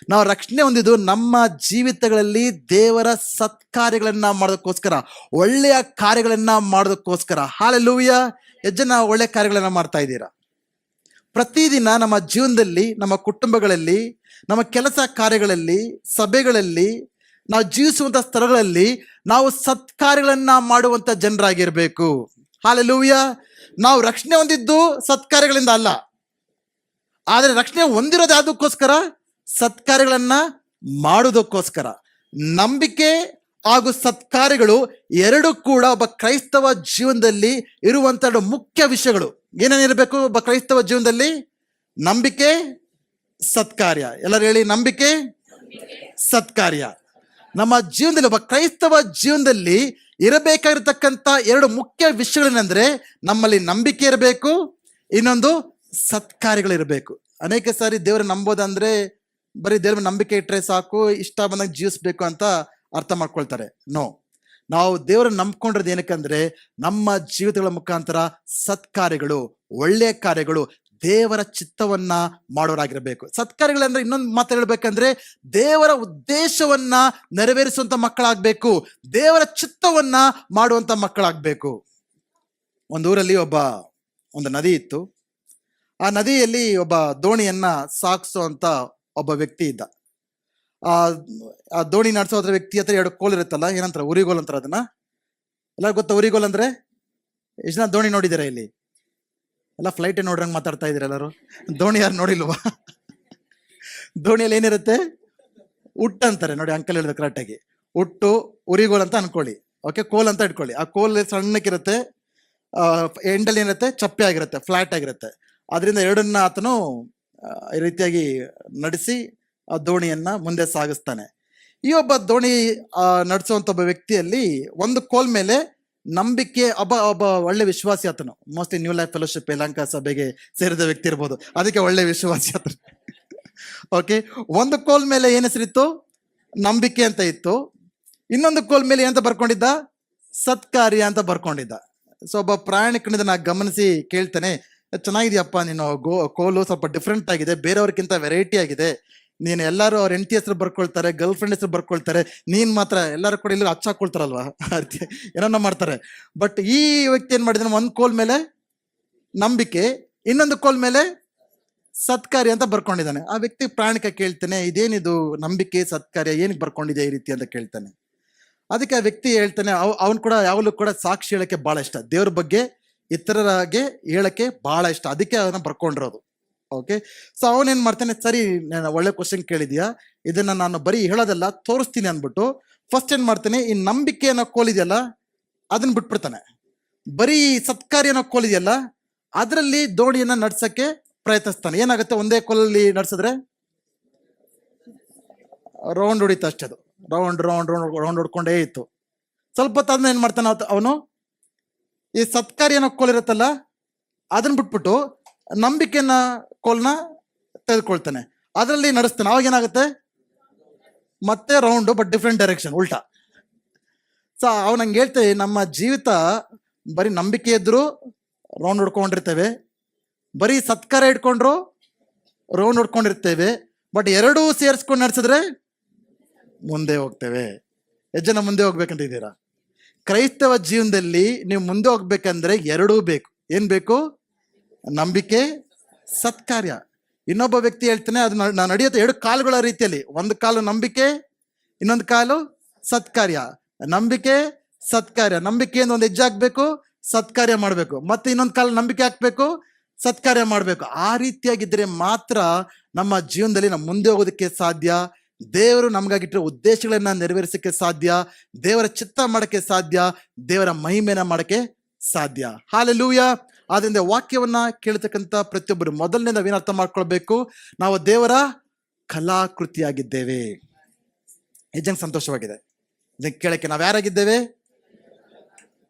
ನಾವು ರಕ್ಷಣೆ ಹೊಂದಿದ್ದು ನಮ್ಮ ಜೀವಿತಗಳಲ್ಲಿ ದೇವರ ಸತ್ಕಾರ್ಯಗಳನ್ನ ಮಾಡೋದಕ್ಕೋಸ್ಕರ, ಒಳ್ಳೆಯ ಕಾರ್ಯಗಳನ್ನ ಮಾಡೋದಕ್ಕೋಸ್ಕರ. ಹಾಲೆ ಲೂವಿಯ ಜನ ಒಳ್ಳೆ ಕಾರ್ಯಗಳನ್ನ ಮಾಡ್ತಾ ಇದ್ದೀರಾ? ಪ್ರತಿದಿನ ನಮ್ಮ ಜೀವನದಲ್ಲಿ, ನಮ್ಮ ಕುಟುಂಬಗಳಲ್ಲಿ, ನಮ್ಮ ಕೆಲಸ ಕಾರ್ಯಗಳಲ್ಲಿ, ಸಭೆಗಳಲ್ಲಿ, ನಾವು ಜೀವಿಸುವಂತ ಸ್ಥಳಗಳಲ್ಲಿ ನಾವು ಸತ್ಕಾರ್ಯಗಳನ್ನ ಮಾಡುವಂತ ಜನರಾಗಿರಬೇಕು. ಹಾಲೆಲ್ಲೂಯ್ಯ ನಾವು ರಕ್ಷಣೆ ಹೊಂದಿದ್ದು ಸತ್ಕಾರ್ಯಗಳಿಂದ ಅಲ್ಲ. ಆದರೆ ರಕ್ಷಣೆ ಹೊಂದಿರೋದು ಯಾವುದಕ್ಕೋಸ್ಕರ? ಸತ್ಕಾರ್ಯಗಳನ್ನ ಮಾಡುವುದಕ್ಕೋಸ್ಕರ. ನಂಬಿಕೆ ಹಾಗೂ ಸತ್ಕಾರ್ಯಗಳು ಎರಡು ಕೂಡ ಒಬ್ಬ ಕ್ರೈಸ್ತವ ಜೀವನದಲ್ಲಿ ಇರುವಂತ ಮುಖ್ಯ ವಿಷಯಗಳು. ಏನೇನಿರಬೇಕು ಒಬ್ಬ ಕ್ರೈಸ್ತವ ಜೀವನದಲ್ಲಿ? ನಂಬಿಕೆ, ಸತ್ಕಾರ್ಯ. ಎಲ್ಲರೂ ಹೇಳಿ ನಂಬಿಕೆ, ಸತ್ಕಾರ್ಯ. ನಮ್ಮ ಜೀವನದಲ್ಲಿ ಒಬ್ಬ ಕ್ರೈಸ್ತವ ಜೀವನದಲ್ಲಿ ಇರಬೇಕಾಗಿರ್ತಕ್ಕಂಥ ಎರಡು ಮುಖ್ಯ ವಿಷಯಗಳೇನೆಂದ್ರೆ, ನಮ್ಮಲ್ಲಿ ನಂಬಿಕೆ ಇರಬೇಕು, ಇನ್ನೊಂದು ಸತ್ಕಾರ್ಯಗಳಿರಬೇಕು. ಅನೇಕ ಸಾರಿ ದೇವರ ನಂಬೋದಂದ್ರೆ ಬರೀ ದೇವ್ರ ನಂಬಿಕೆ ಇಟ್ಟರೆ ಸಾಕು, ಇಷ್ಟ ಬಂದಾಗ ಜೀವಿಸ್ಬೇಕು ಅಂತ ಅರ್ಥ ಮಾಡ್ಕೊಳ್ತಾರೆ. ನೋ ನಾವು ದೇವರ ನಂಬ್ಕೊಂಡಿರೋದು ಏನಕ್ಕಂದ್ರೆ ನಮ್ಮ ಜೀವಿತಗಳ ಮುಖಾಂತರ ಸತ್ಕಾರ್ಯಗಳು, ಒಳ್ಳೆಯ ಕಾರ್ಯಗಳು ದೇವರ ಚಿತ್ತವನ್ನ ಮಾಡೋರಾಗಿರಬೇಕು. ಸತ್ಕಾರ್ಯಗಳಂದ್ರೆ ಇನ್ನೊಂದು ಮಾತು ಹೇಳ್ಬೇಕಂದ್ರೆ ದೇವರ ಉದ್ದೇಶವನ್ನ ನೆರವೇರಿಸುವಂತ ಮಕ್ಕಳಾಗಬೇಕು, ದೇವರ ಚಿತ್ತವನ್ನ ಮಾಡುವಂತ ಮಕ್ಕಳಾಗಬೇಕು. ಒಂದು ಊರಲ್ಲಿ ಒಬ್ಬ, ಒಂದು ನದಿ ಇತ್ತು. ಆ ನದಿಯಲ್ಲಿ ಒಬ್ಬ ದೋಣಿಯನ್ನ ಅಂತ ಒಬ್ಬ ವ್ಯಕ್ತಿ ಇದ್ದ. ಆ ಆ ದೋಣಿ ನಡೆಸೋದ್ರ ವ್ಯಕ್ತಿ ಹತ್ರ ಎರಡು ಕೋಲ್ ಇರುತ್ತಲ್ಲ, ಏನಂತಾರೆ? ಉರಿಗೋಲ್ ಅಂತಾರೆ ಅದನ್ನ. ಎಲ್ಲ ಗೊತ್ತಾ ಉರಿಗೋಲ್ ಅಂದ್ರೆ? ಎಷ್ಟು ಜನ ದೋಣಿ ನೋಡಿದಿರ ಇಲ್ಲಿ? ಎಲ್ಲ ಫ್ಲೈಟ್ ನೋಡ್ರಂಗ್ ಮಾತಾಡ್ತಾ ಇದ್ರ ಎಲ್ಲರೂ? ದೋಣಿ ಯಾರು ನೋಡಿಲ್ವಾ? ದೋಣಿಯಲ್ಲಿ ಏನಿರುತ್ತೆ? ಉಟ್ಟು ಅಂತಾರೆ, ನೋಡಿ ಅಂಕಲ್ ಹೇಳಿದ ಕರೆಕ್ಟಾಗಿ ಉಟ್ಟು ಉರಿಗೋಲ್ ಅಂತ ಅನ್ಕೊಳ್ಳಿ. ಓಕೆ ಕೋಲ್ ಅಂತ ಇಟ್ಕೊಳ್ಳಿ. ಆ ಕೋಲ್ ಸಣ್ಣಕ್ಕಿರುತ್ತೆ ಎಂಡಲ್ಲಿ ಏನಿರುತ್ತೆ? ಚಪ್ಪೆ ಆಗಿರುತ್ತೆ ಫ್ಲಾಟ್ ಆಗಿರುತ್ತೆ. ಅದರಿಂದ ಎರಡನ್ನ ಆತನು ಈ ರೀತಿಯಾಗಿ ನಡೆಸಿ ಆ ದೋಣಿಯನ್ನ ಮುಂದೆ ಸಾಗಿಸ್ತಾನೆ. ಈ ಒಬ್ಬ ದೋಣಿ ನಡೆಸುವಂತ ಒಬ್ಬ ವ್ಯಕ್ತಿಯಲ್ಲಿ ಒಂದು ಕೋಲ್ ಮೇಲೆ ನಂಬಿಕೆ ಒಬ್ಬ ಒಬ್ಬ ಒಳ್ಳೆ ವಿಶ್ವಾಸಿ ಆತನು. Mostly New Life Fellowship Yelahanka ಸಭೆಗೆ ಸೇರಿದ ವ್ಯಕ್ತಿ ಇರ್ಬೋದು. ಅದಕ್ಕೆ ಒಳ್ಳೆ ವಿಶ್ವಾಸಿ ಆತನು. ಓಕೆ ಒಂದು ಕೋಲ್ ಮೇಲೆ ಏನ್ ಹೆಸರಿತ್ತು? ನಂಬಿಕೆ ಅಂತ ಇತ್ತು. ಇನ್ನೊಂದು ಕೋಲ್ ಮೇಲೆ ಏನಂತ ಬರ್ಕೊಂಡಿದ್ದ? ಸತ್ಕಾರ್ಯ ಅಂತ ಬರ್ಕೊಂಡಿದ್ದ. ಸೊ ಒಬ್ಬ ಪ್ರಯಾಣಿಕನಿಂದ ನಾ ಗಮನಿಸಿ ಕೇಳ್ತಾನೆ. ಚೆನ್ನಾಗಿದೆಯಪ್ಪ, ನೀನು ಗೋ, ಕೋಲು ಸ್ವಲ್ಪ ಡಿಫ್ರೆಂಟ್ ಆಗಿದೆ, ಬೇರೆಯವ್ರಿಗಿಂತ ವೆರೈಟಿ ಆಗಿದೆ. ನೀನು ಎಲ್ಲರೂ ಅವ್ರ ಹೆಂಡತಿ ಹೆಸರು ಬರ್ಕೊಳ್ತಾರೆ ಗರ್ಲ್ ಫ್ರೆಂಡ್ ಹೆಸರು ಬರ್ಕೊಳ್ತಾರೆ, ನೀನು ಮಾತ್ರ ಎಲ್ಲರೂ ಕೂಡ ಇಲ್ಲಿ ಹಚ್ಚಾಕೊಳ್ತಾರಲ್ವಾ ಅದಕ್ಕೆ ಏನನ್ನ ಮಾಡ್ತಾರೆ. ಬಟ್ ಈ ವ್ಯಕ್ತಿ ಏನು ಮಾಡಿದಾನೆ, ಒಂದು ಕೋಲ್ ಮೇಲೆ ನಂಬಿಕೆ, ಇನ್ನೊಂದು ಕೋಲ್ ಮೇಲೆ ಸತ್ಕಾರ್ಯ ಅಂತ ಬರ್ಕೊಂಡಿದ್ದಾನೆ. ಆ ವ್ಯಕ್ತಿ ಪ್ರಾಣಿಕ ಕೇಳ್ತಾನೆ, ಇದೇನಿದು ನಂಬಿಕೆ, ಸತ್ಕಾರ್ಯ, ಏನಕ್ಕೆ ಬರ್ಕೊಂಡಿದೆ ಈ ರೀತಿ ಅಂತ ಕೇಳ್ತಾನೆ. ಅದಕ್ಕೆ ಆ ವ್ಯಕ್ತಿ ಹೇಳ್ತಾನೆ, ಅವ್, ಅವನು ಕೂಡ ಯಾವಾಗಲೂ ಕೂಡ ಸಾಕ್ಷಿ ಹೇಳೋಕ್ಕೆ ಭಾಳ ಇಷ್ಟ. ದೇವ್ರ ಬಗ್ಗೆ ಇತರರಾಗೆ ಹೇಳಕ್ಕೆ ಬಹಳ ಇಷ್ಟ. ಅದಕ್ಕೆ ಅದನ್ನ ಬರ್ಕೊಂಡಿರೋದು. ಓಕೆ ಸೊ ಅವನೇನ್ ಮಾಡ್ತಾನೆ, ಸರಿ ನಾನು ಒಳ್ಳೆ ಕ್ವಶನ್ ಕೇಳಿದ್ಯಾ? ಇದನ್ನ ನಾನು ಬರೀ ಹೇಳೋದಲ್ಲ, ತೋರಿಸ್ತೀನಿ ಅಂದ್ಬಿಟ್ಟು ಫಸ್ಟ್ ಏನು ಮಾಡ್ತಾನೆ, ಈ ನಂಬಿಕೆ ಅನ್ನೋ ಕೋಲಿದೆಯಲ್ಲ ಅದನ್ನ ಬಿಟ್ಬಿಡ್ತಾನೆ. ಬರೀ ಸತ್ಕಾರ್ಯ ಅನ್ನೋ ಕೋಲಿದೆಯಲ್ಲ, ಅದರಲ್ಲಿ ದೋಣಿಯನ್ನ ನಡ್ಸಕ್ಕೆ ಪ್ರಯತ್ನಿಸ್ತಾನೆ. ಏನಾಗುತ್ತೆ, ಒಂದೇ ಕೋಲಲ್ಲಿ ನಡ್ಸಿದ್ರೆ? ರೌಂಡ್ ಹೊಡಿತು ಅಷ್ಟೇ ಅದು. ರೌಂಡ್ ರೌಂಡ್ ರೌಂಡ್ ರೌಂಡ್ ಹೊಡ್ಕೊಂಡೇ ಇತ್ತು. ಸ್ವಲ್ಪ ಅದನ್ನ ಏನು ಮಾಡ್ತಾನೆ ಅವನು ಈ ಸತ್ಕಾರ್ಯ ಏನೋ ಕೋಲ್ ಇರುತ್ತಲ್ಲ, ಅದನ್ನ ಬಿಟ್ಬಿಟ್ಟು ನಂಬಿಕೆಯನ್ನ ಕೋಲ್ನ ತೆಗೆದುಕೊಳ್ತಾನೆ. ಅದರಲ್ಲಿ ನಡೆಸ್ತಾನೆ. ಅವಾಗ ಏನಾಗುತ್ತೆ? ಮತ್ತೆ ರೌಂಡ್ ಬಟ್ ಡಿಫ್ರೆಂಟ್ ಡೈರೆಕ್ಷನ್ ಉಲ್ಟಾ. ಸೊ ಅವ್ನು ಹಂಗೆ ಹೇಳ್ತೇವೆ ನಮ್ಮ ಜೀವಿತ ಬರೀ ನಂಬಿಕೆ ಇದ್ದರೂ ರೌಂಡ್ ಹೊಡ್ಕೊಂಡಿರ್ತೇವೆ. ಬರೀ ಸತ್ಕಾರ ಇಟ್ಕೊಂಡ್ರು ರೌಂಡ್ ಹೊಡ್ಕೊಂಡಿರ್ತೇವೆ. ಬಟ್ ಎರಡೂ ಸೇರಿಸ್ಕೊಂಡು ನಡೆಸಿದ್ರೆ ಮುಂದೆ ಹೋಗ್ತೇವೆ. ಎಷ್ಟು ಜನ ಮುಂದೆ ಹೋಗ್ಬೇಕಂತ ಇದ್ದೀರಾ? ಕ್ರೈಸ್ತವ ಜೀವನದಲ್ಲಿ ನೀವು ಮುಂದೆ ಹೋಗ್ಬೇಕಂದ್ರೆ ಎರಡೂ ಬೇಕು. ಏನು ಬೇಕು? ನಂಬಿಕೆ, ಸತ್ಕಾರ್ಯ. ಇನ್ನೊಬ್ಬ ವ್ಯಕ್ತಿ ಹೇಳ್ತಾನೆ, ಅದು ನಾನು ನಡೆಯುತ್ತೆ ಎರಡು ಕಾಲುಗಳ ರೀತಿಯಲ್ಲಿ. ಒಂದು ಕಾಲು ನಂಬಿಕೆ, ಇನ್ನೊಂದು ಕಾಲು ಸತ್ಕಾರ್ಯ. ನಂಬಿಕೆ, ಸತ್ಕಾರ್ಯ. ನಂಬಿಕೆಯಿಂದ ಒಂದು ಹೆಜ್ಜೆ ಹಾಕ್ಬೇಕು, ಸತ್ಕಾರ್ಯ ಮಾಡಬೇಕು. ಮತ್ತೆ ಇನ್ನೊಂದು ಕಾಲು ನಂಬಿಕೆ ಹಾಕ್ಬೇಕು, ಸತ್ಕಾರ್ಯ ಮಾಡಬೇಕು. ಆ ರೀತಿಯಾಗಿದ್ರೆ ಮಾತ್ರ ನಮ್ಮ ಜೀವನದಲ್ಲಿ ನಾವು ಮುಂದೆ ಹೋಗೋದಕ್ಕೆ ಸಾಧ್ಯ. ದೇವರು ನಮಗಾಗಿಟ್ಟಿರೋ ಉದ್ದೇಶಗಳನ್ನ ನೆರವೇರಿಸಕ್ಕೆ ಸಾಧ್ಯ, ದೇವರ ಚಿತ್ತ ಮಾಡಕ್ಕೆ ಸಾಧ್ಯ, ದೇವರ ಮಹಿಮೆನ ಮಾಡಕ್ಕೆ ಸಾಧ್ಯ. ಹಾಲೆಲ್ಲೂಯ ಆದ್ರಿಂದ ವಾಕ್ಯವನ್ನ ಕೇಳ್ತಕ್ಕಂಥ ಪ್ರತಿಯೊಬ್ಬರು ಮೊದಲನೇ ನಾವೇನು ಅರ್ಥ ಮಾಡ್ಕೊಳ್ಬೇಕು? ನಾವು ದೇವರ ಕಲಾಕೃತಿಯಾಗಿದ್ದೇವೆ. ನಿಜಂಗೆ ಸಂತೋಷವಾಗಿದೆ. ಇದನ್ನ ಕೇಳಕ್ಕೆ ನಾವು ಯಾರಾಗಿದ್ದೇವೆ?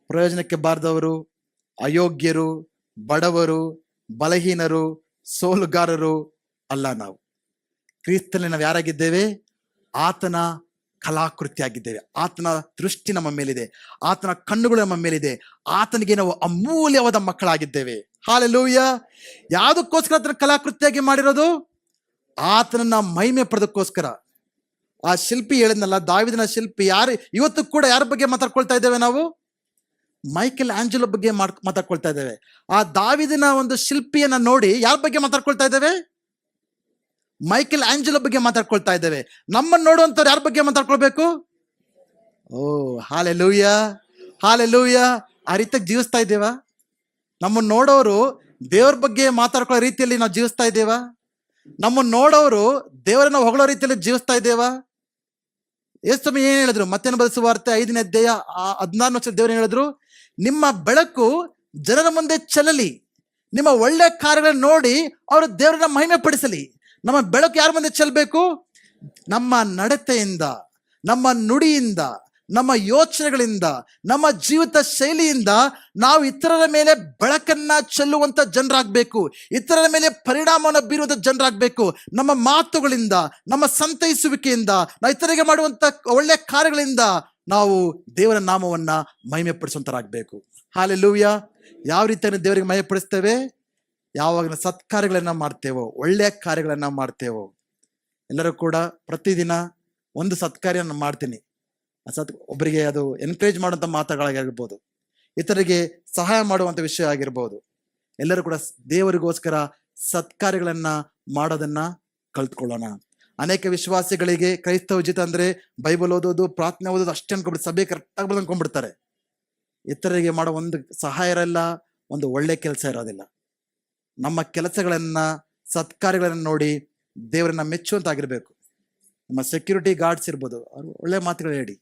ಪ್ರಯೋಜನಕ್ಕೆ ಬಾರದವರು, ಅಯೋಗ್ಯರು, ಬಡವರು, ಬಲಹೀನರು, ಸೋಲುಗಾರರು ಅಲ್ಲ ನಾವು. ಕ್ರಿಸ್ತನಲ್ಲಿ ನಾವು ಯಾರಾಗಿದ್ದೇವೆ? ಆತನ ಕಲಾಕೃತಿಯಾಗಿದ್ದೇವೆ. ಆತನ ದೃಷ್ಟಿ ನಮ್ಮ ಮೇಲಿದೆ. ಆತನ ಕಣ್ಣುಗಳು ನಮ್ಮ ಮೇಲಿದೆ. ಆತನಿಗೆ ನಾವು ಅಮೂಲ್ಯವಾದ ಮಕ್ಕಳಾಗಿದ್ದೇವೆ. ಹಾಲೆಲ್ಲೂಯ್ಯ ಯಾವುದಕ್ಕೋಸ್ಕರ ಆತನ ಕಲಾಕೃತಿಯಾಗಿ ಮಾಡಿರೋದು? ಆತನನ್ನ ಮಹಿಮೆ ಪಡೆದಕ್ಕೋಸ್ಕರ. ಆ ಶಿಲ್ಪಿ ಹೇಳಿದ್ನಲ್ಲ, ದಾವಿದನ ಶಿಲ್ಪಿ ಯಾರು, ಇವತ್ತು ಕೂಡ ಯಾರ ಬಗ್ಗೆ ಮಾತಾಡ್ಕೊಳ್ತಾ ಇದ್ದೇವೆ ನಾವು? ಮೈಕೆಲ್ ಆಂಜಲೋ ಬಗ್ಗೆ ಮಾತಾಡ್ಕೊಳ್ತಾ ಇದ್ದೇವೆ. ಆ ದಾವಿದನ ಒಂದು ಶಿಲ್ಪಿಯನ್ನ ನೋಡಿ ಯಾರ ಬಗ್ಗೆ ಮಾತಾಡ್ಕೊಳ್ತಾ ಇದ್ದೇವೆ? ಮೈಕೆಲ್ ಆಂಜಲೋ ಬಗ್ಗೆ ಮಾತಾಡ್ಕೊಳ್ತಾ ಇದ್ದೇವೆ. ನಮ್ಮನ್ನು ನೋಡುವಂಥವ್ರು ಯಾರ ಬಗ್ಗೆ ಮಾತಾಡ್ಕೊಳ್ಬೇಕು? ಓ ಹಾಲೆಲೂಯ ಲೂಯ್ಯ ಆ ರೀತಿಯಾಗಿ ಜೀವಿಸ್ತಾ ಇದ್ದೇವಾ? ನಮ್ಮನ್ನು ನೋಡೋರು ದೇವ್ರ ಬಗ್ಗೆ ಮಾತಾಡ್ಕೊಳ್ಳೋ ರೀತಿಯಲ್ಲಿ ನಾವು ಜೀವಿಸ್ತಾ ಇದ್ದೇವಾ? ನಮ್ಮನ್ನು ನೋಡೋರು ದೇವರನ್ನ ಹೊಗಳೋ ರೀತಿಯಲ್ಲಿ ಜೀವಿಸ್ತಾ ಇದ್ದೇವಾ? ಎಷ್ಟು ಏನ್ ಹೇಳಿದ್ರು? ಮತ್ತೇನು ಬದಸುವಾರ್ತೆ ಐದನೇ ಅಧ್ಯಾಯ ಹದಿನಾರು ವರ್ಷ ದೇವರು ಹೇಳಿದ್ರು? ನಿಮ್ಮ ಬೆಳಕು ಜನರ ಮುಂದೆ ಚೆಲ್ಲಲಿ, ನಿಮ್ಮ ಒಳ್ಳೆ ಕಾರ್ಯಗಳನ್ನು ನೋಡಿ ಅವರು ದೇವರನ್ನ ಮಹಿಮೆ ಪಡಿಸಲಿ ನಮ್ಮ ಬೆಳಕು ಯಾರ ಮುಂದೆ ಚೆಲ್ಲಬೇಕು ನಮ್ಮ ನಡತೆಯಿಂದ, ನಮ್ಮ ನುಡಿಯಿಂದ, ನಮ್ಮ ಯೋಚನೆಗಳಿಂದ, ನಮ್ಮ ಜೀವಿತ ಶೈಲಿಯಿಂದ ನಾವು ಇತರರ ಮೇಲೆ ಬೆಳಕನ್ನ ಚೆಲ್ಲುವಂತ ಜನರಾಗಬೇಕು. ಇತರರ ಮೇಲೆ ಪರಿಣಾಮವನ್ನು ಬೀರುವಂತ ಜನರಾಗಬೇಕು. ನಮ್ಮ ಮಾತುಗಳಿಂದ, ನಮ್ಮ ಸಂತೈಸುವಿಕೆಯಿಂದ, ನಾವು ಇತರಿಗೆ ಮಾಡುವಂತ ಒಳ್ಳೆ ಕಾರ್ಯಗಳಿಂದ ನಾವು ದೇವರ ನಾಮವನ್ನ ಮಹಿಮೆ ಹಾಲೆ ಲೂವ್ಯ ಯಾವ ರೀತಿಯನ್ನು ದೇವರಿಗೆ ಮಹಿಮೆ ಪಡಿಸ್ತೇವೆ ಯಾವಾಗ ಸತ್ಕಾರ್ಯಗಳನ್ನು ಮಾಡ್ತೇವೋ ಒಳ್ಳೆಯ ಕಾರ್ಯಗಳನ್ನು ಮಾಡ್ತೇವೋ, ಎಲ್ಲರೂ ಕೂಡ ಪ್ರತಿದಿನ ಒಂದು ಸತ್ಕಾರ್ಯ ನಾನು ಮಾಡ್ತೀನಿ ಸತ್ ಒಬ್ಬರಿಗೆ ಅದು ಎನ್ಕರೇಜ್ ಮಾಡುವಂಥ ಮಾತುಗಳಾಗಿರ್ಬೋದು ಇತರಿಗೆ ಸಹಾಯ ಮಾಡುವಂಥ ವಿಷಯ ಆಗಿರ್ಬೋದು, ಎಲ್ಲರೂ ಕೂಡ ದೇವರಿಗೋಸ್ಕರ ಸತ್ಕಾರ್ಯಗಳನ್ನು ಮಾಡೋದನ್ನ ಕಲ್ತ್ಕೊಳ್ಳೋಣ ಅನೇಕ ವಿಶ್ವಾಸಿಗಳಿಗೆ ಕ್ರೈಸ್ತ ಉಚಿತ ಅಂದ್ರೆ ಬೈಬಲ್ ಓದೋದು, ಪ್ರಾರ್ಥನೆ ಓದೋದು ಅಷ್ಟೇ ಅನ್ಕೊಂಡ್ಬಿಟ್ಟು ಸಭೆ ಕರೆಕ್ಟಾಗಿ ಅನ್ಕೊಂಡ್ಬಿಡ್ತಾರೆ. ಇತರರಿಗೆ ಮಾಡೋ ಒಂದು ಸಹಾಯ ಇರಲ್ಲ, ಒಂದು ಒಳ್ಳೆ ಕೆಲಸ ಇರೋದಿಲ್ಲ. ನಮ್ಮ ಕೆಲಸಗಳನ್ನ, ಸತ್ಕಾರ್ಯಗಳನ್ನು ನೋಡಿ ದೇವರನ್ನ ಮೆಚ್ಚುವಂತಾಗಿರ್ಬೇಕು. ನಮ್ಮ ಸೆಕ್ಯೂರಿಟಿ ಗಾರ್ಡ್ಸ್ ಇರ್ಬೋದು, ಅವ್ರು ಒಳ್ಳೆ ಮಾತುಗಳು ಹೇಳಿ,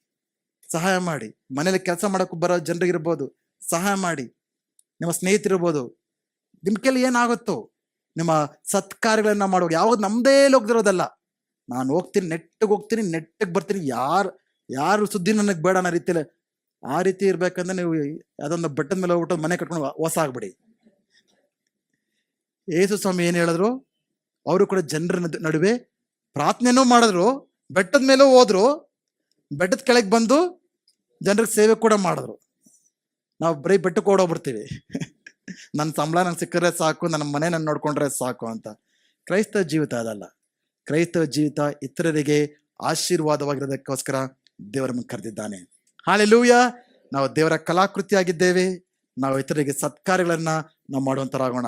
ಸಹಾಯ ಮಾಡಿ. ಮನೇಲಿ ಕೆಲಸ ಮಾಡಕ್ಕೆ ಬರೋ ಜನರಿಗಿರ್ಬೋದು ಸಹಾಯ ಮಾಡಿ. ನಿಮ್ಮ ಸ್ನೇಹಿತರಿರ್ಬೋದು. ನಿಮ್ಮ ಕೈಲಿ ಏನಾಗುತ್ತೋ, ನಿಮ್ಮ ಸತ್ಕಾರ್ಯಗಳನ್ನು ಮಾಡೋ ಯಾವ್ದು ನಮ್ದೇ ಹೋಗ್ದಿರೋದಲ್ಲ ನಾನು ಹೋಗ್ತೀನಿ, ನೆಟ್ಟಗೆ ಹೋಗ್ತೀನಿ, ನೆಟ್ಟಗೆ ಬರ್ತೀನಿ, ಯಾರು ಯಾರು ಸುದ್ದಿ ನನಗೆ ಬೇಡ ಅನ್ನೋ ರೀತಿಯಲ್ಲಿ ಆ ರೀತಿ ಇರ್ಬೇಕಂದ್ರೆ ನೀವು ಅದೊಂದು ಬೆಟ್ಟದ ಮೇಲೆ ಹೋಗ್ಬಿಟ್ಟು ಮನೆ ಕಟ್ಕೊಂಡು ಹೊಸ ಆಗ್ಬಿಡಿ. ಯೇಸು ಸ್ವಾಮಿ ಏನು ಹೇಳಿದ್ರು? ಅವರು ಕೂಡ ಜನರ ನಡುವೆ ಪ್ರಾರ್ಥನೆನೂ ಮಾಡಿದ್ರು, ಬೆಟ್ಟದ ಮೇಲೂ ಹೋದ್ರು, ಬೆಟ್ಟದ ಕೆಳಗೆ ಬಂದು ಜನರಿಗೆ ಸೇವೆ ಕೂಡ ಮಾಡಿದ್ರು. ನಾವು ಬರೀ ಬೆಟ್ಟಕ್ಕೆ ಓಡೋಗ್ಬಿಡ್ತೀವಿ. ನನ್ನ ಸಂಬಳ ನಂಗೆ ಸಿಕ್ಕರೆ ಸಾಕು ನನ್ನ ಮನೆ ನನ್ನ ನೋಡ್ಕೊಂಡ್ರೆ ಸಾಕು ಅಂತ. ಕ್ರೈಸ್ತ ಜೀವಿತ ಅದಲ್ಲ. ಕ್ರೈಸ್ತ ಜೀವಿತ ಇತರರಿಗೆ ಆಶೀರ್ವಾದವಾಗಿರೋದಕ್ಕೋಸ್ಕರ ದೇವರ ಕರೆದಿದ್ದಾನೆ. ಹಾಲೆಲೂಯ! ನಾವು ದೇವರ ಕಲಾಕೃತಿಯಾಗಿದ್ದೇವೆ. ನಾವು ಇತರರಿಗೆ ಸತ್ಕಾರ್ಯಗಳನ್ನು ನಾವು ಮಾಡುವಂತರಾಗೋಣ.